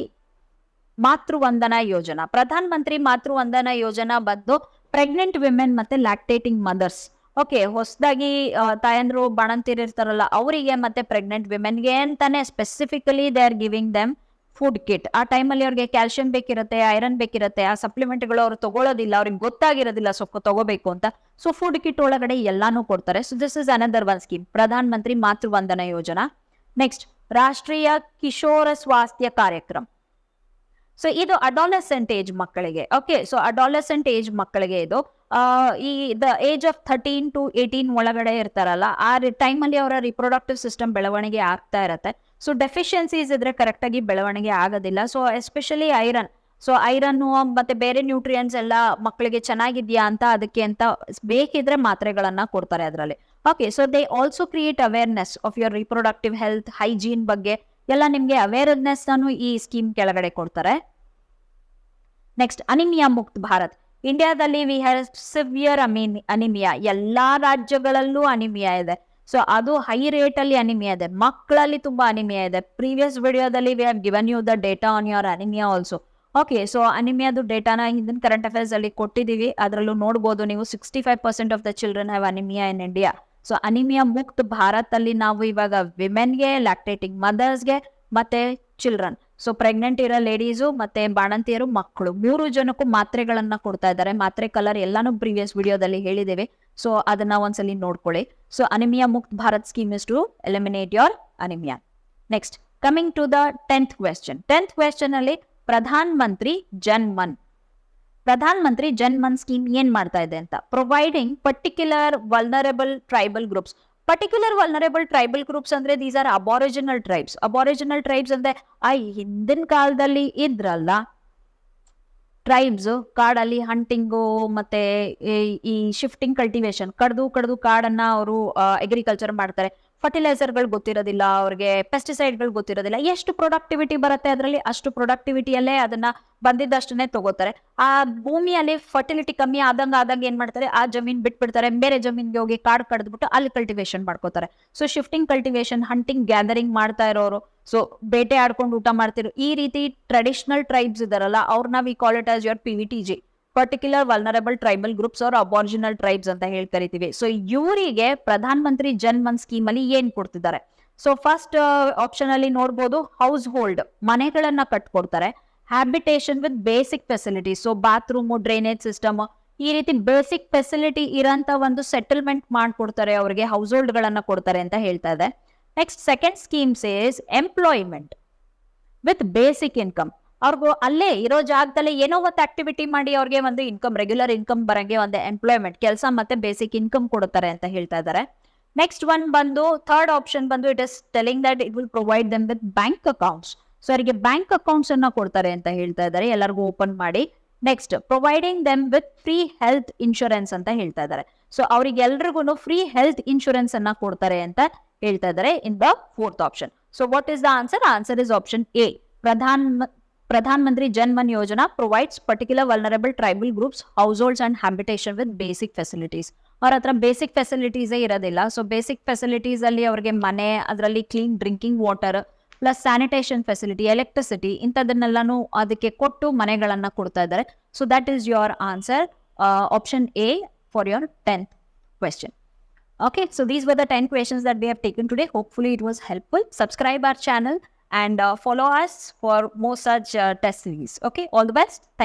ಮಾತೃವಂದನಾ ಯೋಜನಾ. ಪ್ರಧಾನ ಮಂತ್ರಿ ಮಾತೃವಂದನಾ ಯೋಜನಾ ಬಂದು ಪ್ರೆಗ್ನೆಂಟ್ ವಿಮೆನ್ ಮತ್ತೆ ಲ್ಯಾಕ್ಟೇಟಿಂಗ್ ಮದರ್ಸ್. ಓಕೆ, ಹೊಸದಾಗಿ ತಾಯಂದ್ರು ಬಾಣಂತಿರಿರ್ತಾರಲ್ಲ ಅವರಿಗೆ ಮತ್ತೆ ಪ್ರೆಗ್ನೆಂಟ್ ವಿಮೆನ್ಗೆ ಅಂತಾನೆ specifically they are giving them food kit ಆ ಟೈಮಲ್ಲಿ ಅವ್ರಿಗೆ ಕ್ಯಾಲ್ಸಿಯಂ ಬೇಕಿರುತ್ತೆ ಐರನ್ ಬೇಕಿರುತ್ತೆ, ಆ ಸಪ್ಲಿಮೆಂಟ್ಗಳು ಅವ್ರು ತಗೊಳ್ಳೋದಿಲ್ಲ ಅವ್ರಿಗೆ ಗೊತ್ತಾಗಿರೋದಿಲ್ಲ ಸ್ವಲ್ಪ ತಗೋಬೇಕು ಅಂತ. ಸೊ ಫುಡ್ ಕಿಟ್ ಒಳಗಡೆ ಎಲ್ಲಾನು ಕೊಡ್ತಾರೆ. So this is another one scheme Pradhan Mantri Matruvandana Yojana. Next ರಾಷ್ಟ್ರೀಯ ಕಿಶೋರ ಸ್ವಾಸ್ಥ್ಯ ಕಾರ್ಯಕ್ರಮ. ಸೊ ಇದು ಅಡಾಲಸೆಂಟ್ ಏಜ್ ಮಕ್ಕಳಿಗೆ. ಓಕೆ ಸೊ ಅಡಾಲಸೆಂಟ್ ಏಜ್ ಮಕ್ಕಳಿಗೆ ಇದು. ಈ the age of thirteen to eighteen ಒಳಗಡೆ ಇರ್ತಾರಲ್ಲ, ಆ ಟೈಮಲ್ಲಿ ಅವರ ರಿಪ್ರೊಡಕ್ಟಿವ್ ಸಿಸ್ಟಮ್ ಬೆಳವಣಿಗೆ ಆಗ್ತಾ ಇರತ್ತೆ. ಸೊ ಡೆಫಿಷಿಯನ್ಸೀಸ್ ಇದ್ರೆ ಕರೆಕ್ಟಾಗಿ ಬೆಳವಣಿಗೆ ಆಗೋದಿಲ್ಲ. So especially iron so iron ಮತ್ತೆ ಬೇರೆ ನ್ಯೂಟ್ರಿಯನ್ಸ್ ಎಲ್ಲ ಮಕ್ಕಳಿಗೆ ಚೆನ್ನಾಗಿದ್ಯಾ ಅಂತ ಅದಕ್ಕೆ ಅಂತ ಬೇಕಿದ್ರೆ ಮಾತ್ರೆಗಳನ್ನ ಕೊಡ್ತಾರೆ ಅದರಲ್ಲಿ. Okay so they also create awareness of your reproductive health hygiene ಬಗ್ಗೆ. ಎಲ್ಲ ನಿಮ್ಗೆ ಅವೇರ್ನೆಸ್ ಈ ಸ್ಕೀಮ್ ಕೆಳಗಡೆ ಕೊಡ್ತಾರೆ. Next anaemia Mukt Bharat. ಇಂಡಿಯಾದಲ್ಲಿ ವಿ ಹ್ಯಾವ್ ಸಿವಿಯರ್ ಅಮೀನ್ ಅನಿಮಿಯಾ ಎಲ್ಲಾ ರಾಜ್ಯಗಳಲ್ಲೂ ಅನಿಮಿಯಾ ಇದೆ. ಸೊ ಅದು ಹೈ ರೇಟ್ ಅಲ್ಲಿ ಅನಿಮಿಯಾ ಇದೆ. ಮಕ್ಕಳಲ್ಲಿ ತುಂಬಾ ಅನಿಮಿಯಾ ಇದೆ. ಪ್ರೀವಿಯಸ್ ವಿಡಿಯೋದಲ್ಲಿ we have given you the data on your anaemia also okay so ಅನಿಮಿಯಾದು ಡೇಟಾನ ಹಿಂದಿನ ಕರೆಂಟ್ ಅಫೇರ್ಸ್ ಅಲ್ಲಿ ಕೊಟ್ಟಿದ್ದೀವಿ. ಅದರಲ್ಲೂ ನೋಡ್ಬೋದು ನೀವು sixty five percent of the children have anaemia in India so anaemia Mukt Bharat ಅಲ್ಲಿ ನಾವು ಇವಾಗ ವಿಮೆನ್ಗೆ ಲ್ಯಾಕ್ಟೇಟಿಂಗ್ ಮದರ್ಸ್ಗೆ ಮತ್ತೆ ಚಿಲ್ಡ್ರನ್ ಸೊ ಪ್ರೆಗ್ನೆಂಟ್ ಇರೋ ಲೇಡೀಸು ಮತ್ತೆ ಬಾಣಂತಿಯರು ಮಕ್ಕಳು. ಮೂರು ಜನಕ್ಕೂ ಮಾತ್ರೆಗಳನ್ನ ಕೊಡ್ತಾ ಇದ್ದಾರೆ. ಮಾತ್ರೆ ಕಲರ್ ಎಲ್ಲಾನು ಪ್ರೀವಿಯಸ್ ವಿಡಿಯೋದಲ್ಲಿ ಹೇಳಿದ್ದೇವೆ. ಸೊ ಅದನ್ನ ಒಂದ್ಸಲಿ ನೋಡ್ಕೊಳ್ಳಿ. So anaemia Mukt Bharat scheme is to eliminate your anaemia next coming to the tenth question tenth question ಅಲ್ಲಿ ಪ್ರಧಾನ್ ಮಂತ್ರಿ ಜನ್ ಮನ್. ಪ್ರಧಾನ್ ಮಂತ್ರಿ ಜನ್ ಮನ್ ಸ್ಕೀಮ್ ಏನ್ ಮಾಡ್ತಾ ಇದೆ ಅಂತ? Providing particular vulnerable tribal groups particular vulnerable tribal groups ಅಂದ್ರೆ these are aboriginal tribes aboriginal tribes ಅಂದ್ರೆ ಆ ಹಿಂದಿನ ಕಾಲದಲ್ಲಿ ಇದ್ರಲ್ಲ? ಟ್ರೈಬ್ಸ್ ಕಾಡಲ್ಲಿ ಹಂಟಿಂಗು ಮತ್ತೆ ಈ- ಶಿಫ್ಟಿಂಗ್ ಕಲ್ಟಿವೇಶನ್ ಕಡ್ದು ಕಡ್ದು ಕಾಡನ್ನ ಅವರು ಅಗ್ರಿಕಲ್ಚರ್ ಮಾಡ್ತಾರೆ. ಫರ್ಟಿಲೈಸರ್ಗಳು ಗೊತ್ತಿರೋದಿಲ್ಲ, ಅವ್ರಿಗೆ ಪೆಸ್ಟಿಸೈಡ್ಗಳು ಗೊತ್ತಿರೋದಿಲ್ಲ. ಎಷ್ಟು ಪ್ರೊಡಕ್ಟಿವಿಟಿ ಬರುತ್ತೆ ಅದರಲ್ಲಿ? ಅಷ್ಟು ಪ್ರೊಡಕ್ಟಿವಿಟಿಯಲ್ಲೇ ಅದನ್ನ ಬಂದಿದ್ದಷ್ಟನ್ನೇ ತಗೋತಾರೆ. ಆ ಭೂಮಿಯಲ್ಲಿ ಫರ್ಟಿಲಿಟಿ ಕಮ್ಮಿ ಆದಂಗ ಆದಂಗ ಏನ್ ಮಾಡ್ತಾರೆ? ಆ ಜಮೀನ್ ಬಿಟ್ಬಿಡ್ತಾರೆ. ಬೇರೆ ಜಮೀನ್ಗೆ ಹೋಗಿ ಕಾಡು ಕಡ್ದ್ಬಿಟ್ಟು ಅಲ್ಲಿ ಕಲ್ಟಿವೇಶನ್ ಮಾಡ್ಕೋತಾರೆ. So shifting cultivation hunting gathering ಮಾಡ್ತಾ ಇರೋರು. ಸೊ ಬೇಟೆ ಆಡ್ಕೊಂಡು ಊಟ ಮಾಡ್ತಿರೋ ಈ ರೀತಿ ಟ್ರೆಡಿಷನಲ್ ಟ್ರೈಬ್ಸ್ ಇದಾರಲ್ಲ ಅವ್ರನ್ನ we call it as your P V T G particular vulnerable tribal groups ಅವ್ರ ಅಬಾರ್ಜಿನಲ್ ಟ್ರೈಬ್ಸ್ ಅಂತ ಹೇಳಿ ಕರಿತೀವಿ. ಸೊ ಇವರಿಗೆ ಪ್ರಧಾನ ಮಂತ್ರಿ ಜನ್ ಮನ್ ಸ್ಕೀಮ್ ಅಲ್ಲಿ ಏನ್ ಕೊಡ್ತಿದ್ದಾರೆ? ಸೊ ಫಸ್ಟ್ ಆಪ್ಷನ್ ಅಲ್ಲಿ ನೋಡ್ಬೋದು ಹೌಸ್ ಹೋಲ್ಡ್ ಮನೆಗಳನ್ನ ಕಟ್ಕೊಡ್ತಾರೆ. Habitation with basic facility so bathroom drainage system ಈ ರೀತಿ ಬೇಸಿಕ್ ಫೆಸಿಲಿಟಿ ಇರೋಂತ ಒಂದು ಸೆಟಲ್ಮೆಂಟ್ ಮಾಡ್ಕೊಡ್ತಾರೆ ಅವರಿಗೆ ಹೌಸ್ ಹೋಲ್ಡ್ ಗಳನ್ನ ಕೊಡ್ತಾರೆ ಅಂತ ಹೇಳ್ತಾ ಇದೆ. Next second schemes is employment with basic income ಅವ್ರಿಗೂ ಅಲ್ಲೇ ಇರೋ ಜಾಗದಲ್ಲಿ ಏನೋ ಒಂದು ಆಕ್ಟಿವಿಟಿ ಮಾಡಿ ಅವ್ರಿಗೆ ಒಂದು ಇನ್ಕಮ್ ರೆಗ್ಯುಲರ್ ಇನ್ಕಮ್ ಬರಂಗೆ ಒಂದು ಎಂಪ್ಲಾಯ್ಮೆಂಟ್ ಕೆಲಸ ಮತ್ತೆ ಬೇಸಿಕ್ ಇನ್ಕಮ್ ಕೊಡುತ್ತಾರೆ ಅಂತ ಹೇಳ್ತಾ ಇದ್ದಾರೆ ನೆಕ್ಸ್ಟ್ ಒನ್ ಬಂದು ಥರ್ಡ್ ಆಪ್ಷನ್ ಬಂದು it is telling that it will provide them with bank accounts so ಅವರಿಗೆ ಬ್ಯಾಂಕ್ ಅಕೌಂಟ್ಸ್ ಅನ್ನ ಕೊಡ್ತಾರೆ ಅಂತ ಹೇಳ್ತಾ ಇದ್ದಾರೆ ಎಲ್ಲರಿಗೂ ಓಪನ್ ಮಾಡಿ. Next providing them with free health insurance ಅಂತ ಹೇಳ್ತಾ ಇದ್ದಾರೆ ಸೊ ಅವ್ರಿಗೆಲ್ರಿಗೂ ಫ್ರೀ ಹೆಲ್ತ್ ಇನ್ಶೂರೆನ್ಸ್ ಅನ್ನ ಕೊಡ್ತಾರೆ ಅಂತ ಹೇಳ್ತಾ ಇದ್ದಾರೆ in the fourth option so what is the answer answer is option A Pradhan ಪ್ರಧಾನ Mantri Jan Man Yojana provides particular vulnerable tribal groups households and habitation with basic facilities ಅವ್ರ ಹತ್ರ basic ಫೆಸಿಲಿಟೀಸೇ ಇರೋದಿಲ್ಲ so basic facilities ಅಲ್ಲಿ ಅವ್ರಿಗೆ ಮನೆ ಅದರಲ್ಲಿ clean drinking water plus sanitation facility electricity ಇಂಥದನ್ನೆಲ್ಲಾನು ಅದಕ್ಕೆ ಕೊಟ್ಟು ಮನೆಗಳನ್ನ ಕೊಡ್ತಾ ಇದ್ದಾರೆ so that is your answer option A for your tenth question Okay, so these were the 10 questions that we have taken today. Hopefully, it was helpful. Subscribe our channel and uh, follow us for more such uh, test series. Okay, all the best. Thank